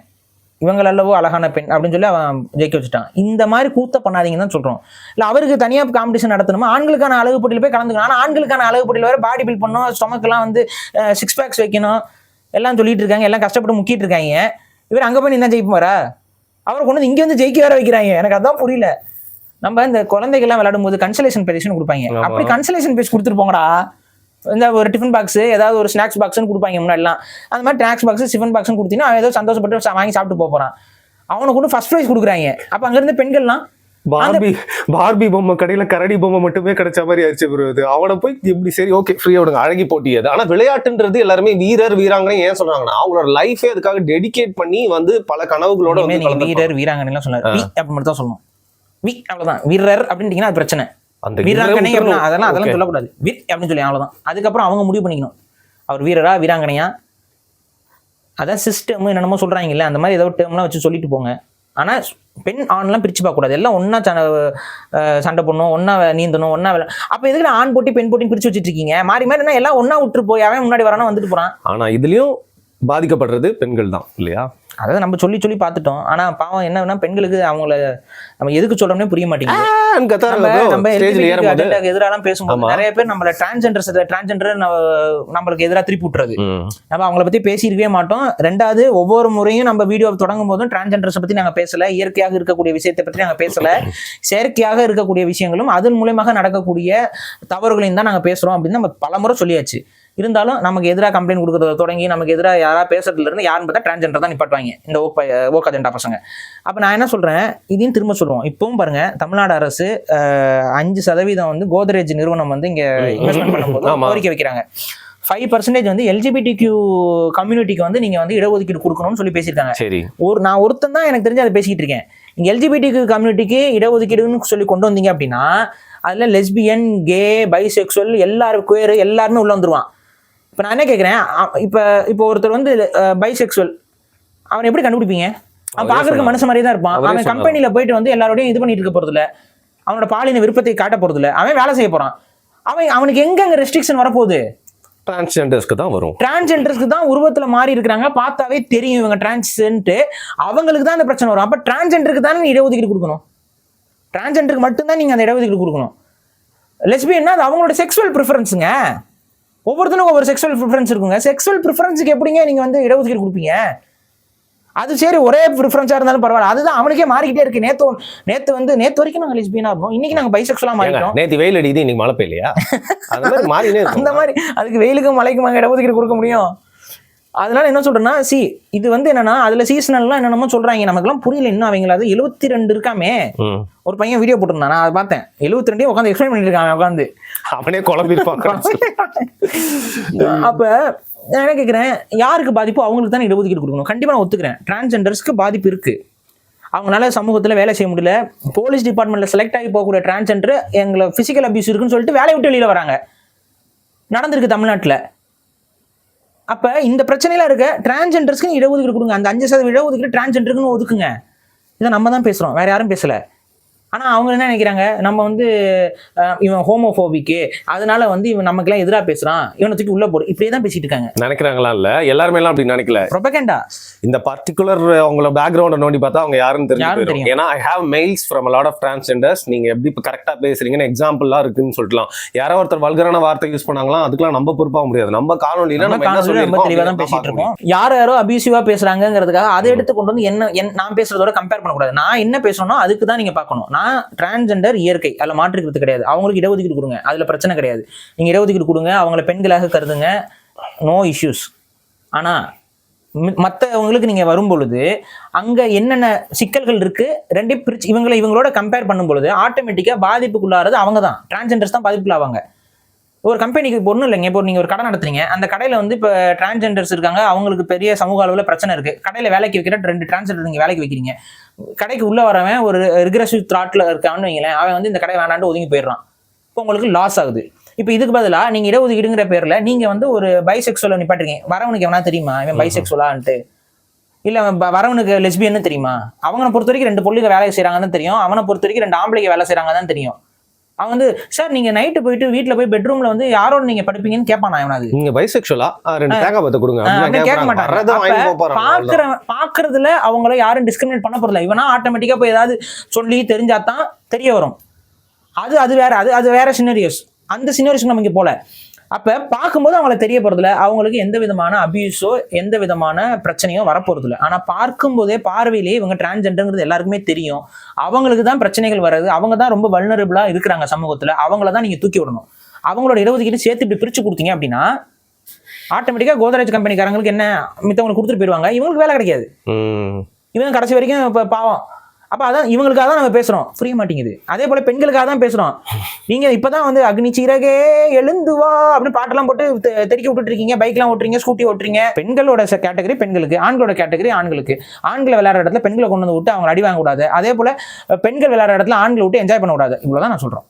Speaker 2: இவங்கள் அல்லவோ அழகான பெண் அப்படின்னு சொல்லி அவன் ஜெயிக்க வச்சுட்டான். இந்த மாதிரி கூத்த பண்ணாதீங்கன்னு தான் சொல்றோம். இல்ல அவருக்கு தனியா காம்படிஷன் நடத்தணுமா? ஆண்களுக்கான அழகு போட்டியில போய் கலந்துக்கணும். ஆனா ஆண்களுக்கான அழகு போட்டியில வேற பாடி பில்ட் பண்ணணும் ஸ்டொமக்கெல்லாம் வந்து சிக்ஸ் பேக்ஸ் வைக்கணும் எல்லாம் சொல்லிட்டு இருக்காங்க. எல்லாம் கஷ்டப்பட்டு முக்கிட்டு இருக்காங்க. இவர் அங்க போய் நின்னா ஜெயிப்பாரா அவரை கொண்டு வந்து இங்க வந்து ஜெயிக்க வேற வைக்கிறாங்க. எனக்கு அதான் புரியல. நம்ம இந்த குழந்தைகள்லாம் விளையாடும் போது கன்சலேஷன் பிரைஸ்னு கொடுப்பாங்க. அப்படி கன்சலேஷன் பிரைஸ் கொடுத்துட்டு போங்கடா. இந்த ஒரு டிஃபன் பாக்ஸ் ஏதாவது ஒரு ஸ்நாக்ஸ் பாக்ஸ்னு கொடுப்பாங்க முன்னாடிலாம். அந்த மாதிரி ஸ்நாக்ஸ் பாக்ஸ் டிஃபன் பாக்ஸ்னு கொடுத்தீங்கன்னா அவன் ஏதோ சந்தோஷப்பட்டு வாங்கி சாப்பிட்டு போப் போறான். அவனுக்கு கூட ஃபர்ஸ்ட் ப்ரைஸ் கொடுக்குறாங்க. அப்ப அங்க இருந்து பெண்கள்லாம்
Speaker 1: பார்பி பார்பி பொம்மை கடையில கரடி பொம்மை மட்டுமே கிடைச்ச மாதிரி ஆயிடுச்சு bro இது. அவனை போய் எப்படி சரி ஓகே ஃப்ரீயா விடுங்க. அழகி போட்டி அது. ஆனா விளையாட்டுன்றது எல்லாருமே வீரர் வீராங்கனை ஏன் சொல்றாங்கன்னா அவங்களோட லைஃபே அதுக்காக டெடிகேட் பண்ணி வந்து பல கனவுகளோட வந்து.
Speaker 2: வீரர் வீராங்கனை எல்லாம் சொன்னார் அப்படி மட்டும் தான் சொல்லணும் வி அவ்வளவுதான். வீரர் அப்படின்ட்டீங்கன்னா அது பிரச்சனை.
Speaker 1: அந்த
Speaker 2: வீராங்கனை அதெல்லாம் அதெல்லாம். சொல்லக்கூடாது. வீர் அப்படின்னு சொல்லி அவ்வளவுதான். அதுக்கப்புறம் அவங்க முடிவு பண்ணிக்கணும். அவர் வீரரா வீராங்கனையா? அதான் சிஸ்டம் என்னென்னமோ சொல்றாங்கல்ல அந்த மாதிரி ஏதோ டேர்ம்லாம் வச்சு சொல்லிட்டு போங்க. ஆனா பெண் ஆண்லாம் பிரிச்சு பார்க்க கூடாது எல்லாம் ஒண்ணா சண்டை போடணும் ஒண்ணா நீந்தணும் ஒண்ணா விளை அப்ப எதுக்கு ஆண் போட்டி பெண் போட்டி பிரிச்சு வச்சுட்டு இருக்கீங்க மாறி மாறி என்ன எல்லாம் ஒண்ணா விட்டுரு போய் அவன் முன்னாடி வரானா வந்துட்டு போறான்.
Speaker 1: ஆனா இதுலயும் பாதிக்கப்படுறது பெண்கள் தான் இல்லையா?
Speaker 2: அதாவது நம்ம சொல்லி சொல்லி பார்த்துட்டோம். ஆனா பாவம் என்னன்னா பெண்களுக்கு அவங்கள நம்ம எதுக்கு சொல்றோம்னே புரிய மாட்டேங்குது. எதிராலாம் பேசும்போது. நிறைய பேர் நம்மள டிரான்ஸ்ஜெண்டர்ஸ் டிரான்ஸ்ஜெண்டர் நம்மளுக்கு எதிராக திருப்பி விட்டுறது. நம்ம அவங்கள பத்தி பேசியிருக்கவே மாட்டோம். ரெண்டாவது ஒவ்வொரு முறையும் நம்ம வீடியோ தொடங்கும் போதும் டிரான்ஸ்ஜெண்டர்ஸ் பத்தி நாங்க பேசல. இயற்கையாக இருக்கக்கூடிய விஷயத்தை பத்தி நாங்க பேசல. செயற்கையாக இருக்கக்கூடிய விஷயங்களும் அதன் மூலியமாக நடக்கக்கூடிய தவறுகளையும் தான் நாங்க பேசுறோம் அப்படின்னு நம்ம பலமுறை சொல்லியாச்சு. இருந்தாலும் நமக்கு எதிராக கம்ப்ளைண்ட் கொடுக்கறத தொடங்கி நமக்கு எதிராக யாராவது பேசுறதுல இருந்து யாருன்னு பார்த்தா டிரான்ஸ்ஜெண்டர் தான் நிப்பாட்டுவாங்க இந்த ஓக் ஓக் அஜெண்டா பசங்க. அப்ப நான் என்ன சொல்றேன்? இதையும் திரும்ப சொல்லுவோம் இப்பவும் பாருங்க தமிழ்நாடு அரசு அஞ்சு சதவீதம் வந்து கோத்ரேஜ் நிறுவனம் வந்து இங்க இன்வெஸ்ட்மெண்ட் பண்ணும்போது. கோரிக்கை வைக்கிறாங்க. ஃபைவ் பர்சன்டேஜ் வந்து எல்ஜிபிடி கியூ கம்யூனிட்டிக்கு வந்து நீங்க வந்து இடஒதுக்கீடு கொடுக்கணும்னு சொல்லி பேசியிருக்காங்க.
Speaker 1: சரி.
Speaker 2: ஒரு நான் ஒருத்தன் தான் எனக்கு தெரிஞ்சு அதை பேசிக்கிட்டு இருக்கேன். நீங்க எல்ஜிபிடி கம்யூனிட்டிக்கு இடஒதுக்கீடுன்னு சொல்லி கொண்டு வந்தீங்க அப்படின்னா அதுல லெஸ்பியன் கே பைசெக்சுவல் எல்லாரும் குயர் எல்லாருமே உள்ள வந்துருவான். இப்போ நான் என்ன கேட்குறேன் இப்போ இப்போ ஒருத்தர் வந்து பைசெக்சுவல் அவன் எப்படி கண்டுபிடிப்பீங்க? அவன் பார்க்கறதுக்கு
Speaker 1: சொன்னார்.
Speaker 2: மனுஷன் மாதிரி தான் இருப்பான் அவன். கம்பெனில போயிட்டு வந்து எல்லாரோடையும் இது பண்ணிட்டு இருக்க போறதில்ல. அவனோட பாலின விருப்பத்தை காட்ட போறதில்ல. அவன் வேலை செய்ய போறான். அவன் அவனுக்கு எங்க அங்க ரெஸ்ட்ரிக்ஷன் வரப்போகுது
Speaker 1: டிரான்ஸ்ஜெண்டர்ஸ்க்கு தான் வரும்.
Speaker 2: டிரான்ஸ்ஜெண்டர்ஸ்க்கு தான் உருவத்துல மாறி இருக்கிறாங்க. பார்த்தாவே தெரியும் இவங்க டிரான்ஸ்ன்ட்டு அவங்களுக்கு தான் அந்த பிரச்சனை வரும். அப்ப டிரான்ஸ்ஜெண்டருக்கு தானே நீ இடஒதுக்கீடு கொடுக்கணும்? டிரான்ஸ்ஜெண்டருக்கு மட்டும்தான் நீங்க அந்த இடஒதுக்கீடு கொடுக்கணும். லெஸ்பியன்னா அது அவங்களோட செக்ஸுவல் ப்ரிஃபரன்ஸுங்க ஒவ்வொருத்தனுக்கும் ஒவ்வொரு செக்ஸுவல் ப்ரிஃபரன்ஸ் இருக்குங்க. செக்ஸுவல் ப்ரிஃபரன்ஸுக்கு எப்படிங்க நீங்க வந்து இடஒதுக்கீடு கொடுப்பீங்க? அது சரி ஒரே ப்ரிஃபரன்ஸா இருந்தாலும் பரவாயில்ல. அதுதான் அவனுக்கே மாறிக்கிட்டே இருக்கு. நேத்து நேத்து வந்து நேத்து வரைக்கும் நாங்க லெஸ்பியனா இருந்தோம். இன்னைக்கு நாங்க பைசெக்சுவலா
Speaker 1: ஏங்க,
Speaker 2: மாறிட்டோம்.
Speaker 1: நேத்து வெயில் அடிக்குது இன்னைக்கு மழை பெய்யலையா? அந்த மாதிரி
Speaker 2: அதுக்கு வெயிலுக்கும் மழைக்கும் அங்கே இடஒதுக்கீடு கொடுக்க முடியும்? அதனால என்ன சொல்றேன்னா சி இது வந்து என்னன்னா அதுல சீசனல்லாம் என்னென்னமோ சொல்றாங்க. நமக்குலாம் புரியல இன்னும் அவங்கள. அது எழுபத்தி ரெண்டு இருக்காமே. ஒரு பையன் வீடியோ போட்டிருந்தான். நான் அதை பார்த்தேன். எழுபத்தி ரெண்டே உட்காந்து எக்ஸ்பிளைன் பண்ணிட்டு இருக்கான் உட்காந்து.
Speaker 1: அவனே குழம்பிருப்பான்
Speaker 2: அப்ப நான் என்ன கேட்கிறேன் யாருக்கு பாதிப்பு அவங்களுக்கு தானே இடஒதுக்கீடு கொடுக்கணும். கண்டிப்பா நான் ஒத்துக்கிறேன். டிரான்ஸ்ஜெண்டர்ஸ்க்கு பாதிப்பு இருக்கு. அவங்களால சமூகத்துல வேலை செய்ய முடியல. போலீஸ் டிபார்ட்மெண்ட்ல செலக்ட் ஆகி போகக்கூடிய டிரான்ஸ்ஜெண்டர் எங்களை பிசிக்கல் அபியூஸ் இருக்குன்னு சொல்லிட்டு வேலையை விட்டு வெளியில வராங்க. நடந்திருக்கு தமிழ்நாட்டுல. அப்போ இந்த பிரச்சனையில் இருக்க டிரான்ஜெண்டர்ஸ்க்கு இடஒதுக்கீடு கொடுங்க. அந்த அஞ்சு சதவீத இடஒதுக்கீடு டிரான்ஜெண்டருக்குன்னு ஒதுக்குங்க. இதை நம்ம தான் பேசுகிறோம் வேறு யாரும் பேசல. ஆனா அவங்க என்ன நினைக்கிறாங்க? நம்ம வந்து இவன் ஹோமோஃபோபிக்கு அதனால வந்து இவன் நமக்கெல்லாம் எதிரா பேசுறான். இவனை தூக்கி உள்ள போடு. இப்படியே தான் பேசிட்டு இருக்காங்க.
Speaker 1: நினைக்கிறாங்களா? இல்ல. எல்லாருமே எல்லாம் அப்படி நினைக்கல.
Speaker 2: ப்ரொபகேண்டா
Speaker 1: இந்த பர்டிகுலர் அவங்கள பேக்ரவுண்ட நோண்டி பார்த்தா அவங்க யாருன்னு போயிடும். ஏன்னா I have mails from lot of transgenders நீங்க எப்படி இப்போ கரெக்டா பேசுறீங்கன்னு எக்ஸாம்பிள்லாம் இருக்குன்னு சொல்லலாம் யாரோ ஒருத்தர் வல்கரான வார்த்தை யூஸ் பண்ணாங்களா அதுக்கெல்லாம் நம்ம பொறுப்பாக முடியாது. நம்ம காணொலியில
Speaker 2: நம்ம
Speaker 1: என்ன சொல்லியிருக்கோம்
Speaker 2: பேசிட்டு. இருக்கோம். யார் யாரோ அபியூசிவா பேசுறாங்கிறதுக்காக அதை எடுத்து கொண்டு வந்து என்ன என் நான் பேசுறதோட கம்பேர் பண்ணக்கூடாது. நான் என்ன பேசணும் அதுக்கு தான் நீங்க பார்க்கணும். நான் டிரான்ஸ்ஜெண்டர் இயற்கை. அதில் மாற்றுக்கிறது கிடையாது. அவங்களுக்கு இடஒதுக்கீடு கொடுங்க. அதில் பிரச்சனை கிடையாது. நீங்கள் இடஒதுக்கீடு கொடுங்க. அவங்கள பெண்களாக கருதுங்க. நோ இஷ்யூஸ் ஆனால் மி- நீங்கள் வரும்பொழுது அங்கே என்னென்ன சிக்கல்கள் இருக்குது ரெண்டே பிரிச்சு இவங்களை இவங்களோட கம்பேர் பண்ணும் பொழுது பாதிப்புக்குள்ளாகிறது அவங்க தான் டிரான்ஸ்ஜெண்டர்ஸ் தான் பாதிப்புக்குள்ளாவாங்க. ஒரு கம்பெனிக்கு இப்போ ஒன்றும் இல்லைங்க. இப்போ நீங்கள் ஒரு கடை நடத்துறீங்க. அந்த கடையில் வந்து இப்போ டிரான்ஸ்ஜெண்டர்ஸ் இருக்காங்க. அவங்களுக்கு பெரிய சமூக அளவில் பிரச்சனை இருக்கு. கடையில் வேலைக்கு வைக்கிற ரெண்டு டிரான்ஸ்ஜெண்டர் நீங்கள் வேலைக்கு வைக்கிறீங்க. கடைக்கு உள்ள வரவன் ஒரு ரிக்ரெசிவ் தாட்ல இருக்கான்னு வைங்களேன். அவன் வந்து இந்த கடை வேணாண்டு ஒதுங்கி போயிடுறான். இப்போ உங்களுக்கு லாஸ் ஆகுது. இப்போ இதுக்கு பதிலாக நீங்கள் இடஒதுக்கீடுங்கிற பேரில் நீங்கள் வந்து ஒரு பைசெக்சுவலை நிப்பாட்டுறீங்க வரவனுக்கு எவனா தெரியுமா? இவன் பைசெக்சுவலான்ட்டு இல்லை அவன் வரவனுக்கு லெஸ்பியன்னு தெரியுமா? அவனை பொறுத்த வரைக்கும் ரெண்டு பொண்ணுங்க வேலை செய்கிறாங்கன்னு தெரியும். அவனை பொறுத்த வரைக்கும் ரெண்டு ஆம்பளைங்க வேலை செய்கிறாங்க தான் தெரியும். அவன் வந்து சார் நீங்க நைட்டு போயிட்டு வீட்ல போய் பெட்ரூம்ல வந்து யாரோட நீங்க படுப்பீங்கன்னு கேட்பானா அவனாது
Speaker 1: நீங்க பைசெக்சுவலா ரெண்டு தேங்காய் பத்த கொடுங்க
Speaker 2: கேட்க
Speaker 1: போறாங்க
Speaker 2: பாக்குற பாக்குறதுல அவங்கள யாரும் டிஸ்கிரிமினேட் பண்ண போறதில்ல. இவனா ஆட்டோமேட்டிக்கா போய் ஏதாவது சொல்லி தெரிஞ்சாதான் தெரிய வரும். அது அது வேற அது அது வேற சினரியோஸ் அந்த சினரியோஸ் நம்ம இங்க போல. அப்ப பார்க்கும்போது அவங்கள தெரிய போறதில்ல. அவங்களுக்கு எந்த விதமான அபியூஸோ எந்த விதமான பிரச்சனையோ வரப்போறதில்ல. ஆனா பார்க்கும்போதே பார்வையிலேயே இவங்க டிரான்ஸ்ஜெண்டர்ங்கிறது எல்லாருக்குமே தெரியும். அவங்களுக்கு தான் பிரச்சனைகள் வர்றது. அவங்க தான் ரொம்ப வல்னரபிளா இருக்கிறாங்க சமூகத்துல. அவங்கள தான் நீங்க தூக்கி விடணும். அவங்களோட இடஒதுக்கீடு சேர்த்து இப்படி பிரிச்சு கொடுத்தீங்க அப்படின்னா ஆட்டோமேட்டிக்கா கோதரேஜ் கம்பெனிக்காரங்களுக்கு என்ன மித்தவங்களுக்கு கொடுத்துட்டு போயிடுவாங்க. இவங்களுக்கு வேலை கிடைக்காது. இவங்க கடைசி வரைக்கும் இப்போ பாவம். அப்போ அதான் இவங்களுக்காக தான் நம்ம பேசுகிறோம் புரிய மாட்டேங்குது. அதே போல் பெண்களுக்காக தான் பேசுகிறோம் நீங்கள் இப்போ தான் வந்து அக்னி சீரகே எழுந்து வா அப்படின்னு பாட்டெல்லாம் போட்டு தெ- தெறிக்க விட்டுட்டு இருக்கீங்க. பைக்லாம் ஓட்டுறீங்க ஸ்கூட்டி ஓட்டுறீங்க. பெண்களோட கேட்டகரி பெண்களுக்கு ஆண்களோட கேட்டகரி ஆண்களுக்கு. ஆண்களை விளையாடுற இடத்துல பெண்களை கொண்டு வந்து விட்டு அவங்க அடி வாங்க கூடாது அதே போல் பெண்கள் விளையாடுற இடத்துல ஆண்களை விட்டு என்ஜாய் பண்ணக்கூடாது. இவ்வளோ தான் நான் சொல்கிறோம்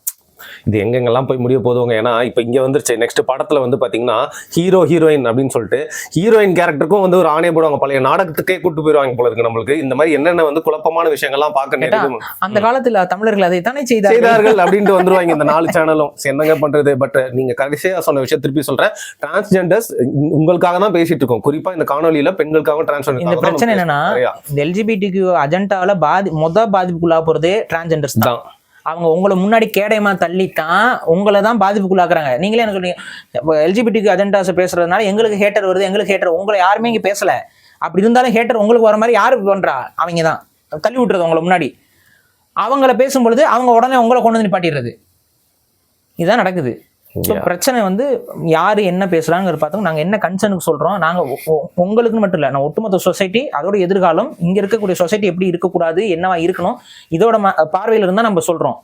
Speaker 1: இது எங்கெங்கெல்லாம் போய் முடிய போதுவங்க ஏன்னா இப்போ இங்கே வந்துருச்சு. நெக்ஸ்ட் படத்தில் வந்து பார்த்தீங்கன்னா ஹீரோ ஹீரோயின் அப்படின்னு சொல்லிட்டு ஹீரோயின் கேரக்டருக்கும் வந்து ஒரு ஆணைய போடுவாங்க. பழைய நாடகத்துக்கே கூட்டு போயிடுவாங்க போல இருக்கு நம்மளுக்கு. இந்த மாதிரி என்னென்ன வந்து குழப்பமான விஷயங்கள்லாம் பார்க்க நேரிடும்.
Speaker 2: அந்த காலத்துல தமிழர்கள் அதை தானே செய்தார்கள்
Speaker 1: அப்படின்ட்டு வந்துருவாங்க இந்த நாலு சேனலும் என்னங்க பண்றது? பட் நீங்க கடைசியா சொன்ன விஷயம் திருப்பி சொல்றேன். டிரான்ஸ்ஜெண்டர்ஸ் உங்களுக்காக தான் பேசிட்டு இருக்கோம். குறிப்பா இந்த காணொலியில பெண்களுக்காக
Speaker 2: இந்த
Speaker 1: டிரான்ஸ்ஜெண்டர்
Speaker 2: பிரச்சனை என்னன்னா இந்த எல்ஜிபிடிக்கு அஜெண்டாவில் பாதி மொத பாதிப்புக்குள்ளா போறதே டிரான்ஜெண்டர்ஸ் தான்.
Speaker 1: தான்
Speaker 2: அவங்க உங்களை முன்னாடி கேடயமா தள்ளித்தான் உங்களை தான் பாதிப்புக்குள்ளாக்குறாங்க. நீங்களே என்ன சொல்றீங்க? எல்ஜிபிடிக்கு அஜெண்டாஸ் பேசுறதுனால எங்களுக்கு ஹேட்டர் வருது எங்களுக்கு ஹேட்டர் உங்களை யாருமே இங்கே பேசல. அப்படி இருந்தாலும் ஹேட்டர் உங்களுக்கு வர மாதிரி யாரு பண்றா? அவங்க தான். தள்ளி விட்டுறது உங்களை முன்னாடி. அவங்கள பேசும்பொழுது அவங்க உடனே உங்களை கொண்டு வந்து நிப்பாட்டிடுறது. இதுதான் நடக்குது. ஸோ. பிரச்சனை வந்து யார் என்ன பேசுகிறாங்கிறது பார்த்தோம் நாங்கள் என்ன கன்சர்னுக்கு சொல்கிறோம் நாங்கள் உங்களுக்கு மட்டும் இல்லை நான் ஒட்டுமொத்த சொசைட்டி அதோட எதிர்காலம் இங்கே இருக்கக்கூடிய சொசைட்டி எப்படி இருக்கக்கூடாது என்னவா இருக்கணும் இதோட ம பார்வையில் இருந்தால் நம்ம சொல்கிறோம்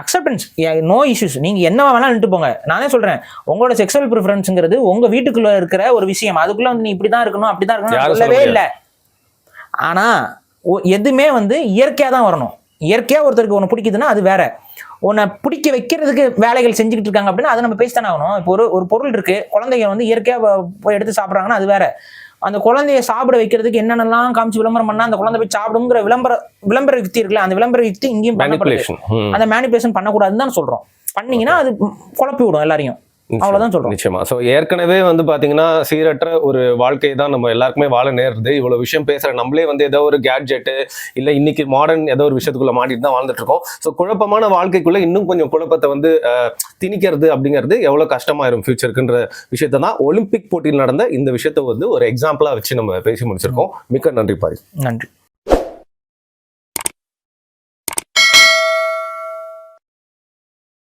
Speaker 2: அக்செப்டன்ஸ் நோ இஷ்யூஸ் நீங்கள் என்னவா வேணாலும் நின்று போங்க. நானே சொல்கிறேன் உங்களோட செக்ஸுவல் ப்ரிஃபரன்ஸுங்கிறது உங்கள் வீட்டுக்குள்ளே இருக்கிற ஒரு விஷயம். அதுக்குள்ளே வந்து நீ இப்படி தான் இருக்கணும் அப்படி தான் இருக்கணும் சொல்லவே
Speaker 1: சொல்ல
Speaker 2: இல்லை. ஆனால் எதுவுமே வந்து இயற்கையாக தான் வரணும். இயற்கையாக ஒருத்தருக்கு ஒன்று பிடிக்குதுன்னா அது வேற. உன்னை பிடிக்க வைக்கிறதுக்கு வேலைகள் செஞ்சுக்கிட்டு இருக்காங்க அப்படின்னா அதை நம்ம பேசித்தானே ஆகணும். இப்போ ஒரு ஒரு பொருள் இருக்கு. குழந்தைங்க வந்து இயற்கையாக போய் எடுத்து சாப்பிட்றாங்கன்னா அது வேற. அந்த குழந்தைய சாப்பிட வைக்கிறதுக்கு என்னென்னலாம் காமிச்சு விளம்பரம் பண்ணா அந்த குழந்தை போய் சாப்பிடுங்கிற விளம்பர விளம்பர யுக்தி இருக்குல்ல அந்த விளம்பர யுக்தி இங்கேயும் பண்ணப்படுது அந்த மேனிபுலேஷன் பண்ணக்கூடாதுன்னு தான் சொல்றோம். பண்ணீங்கன்னா அது குழப்பி விடும் எல்லாரையும். அவ்வளவுதான் சொல்றோம்.
Speaker 1: நிச்சயமா. ஸோ ஏற்கனவே வந்து பாத்தீங்கன்னா சீரற்ற ஒரு வாழ்க்கை தான் நம்ம எல்லாருக்குமே வாழ நேருது இவ்வளவு விஷயம் பேசுற நம்மளே வந்து ஏதோ ஒரு கேட்ஜெட்டு இல்ல இன்னைக்கு மாடர்ன் ஏதோ ஒரு விஷயத்துக்குள்ள மாட்டிட்டு தான் வாழ்ந்துட்டு இருக்கோம். ஸோ குழப்பமான வாழ்க்கைக்குள்ள இன்னும் கொஞ்சம் குழப்பத்தை வந்து திணிக்கிறது அப்படிங்கிறது எவ்வளவு கஷ்டமாயிரும் ஃபியூச்சருக்குன்ற விஷயத்தை தான் ஒலிம்பிக் போட்டியில் நடந்த இந்த விஷயத்தை வந்து ஒரு எக்ஸாம்பிளா வச்சு நம்ம பேசி முடிச்சிருக்கோம். மிக்க நன்றி பாரி
Speaker 2: நன்றி.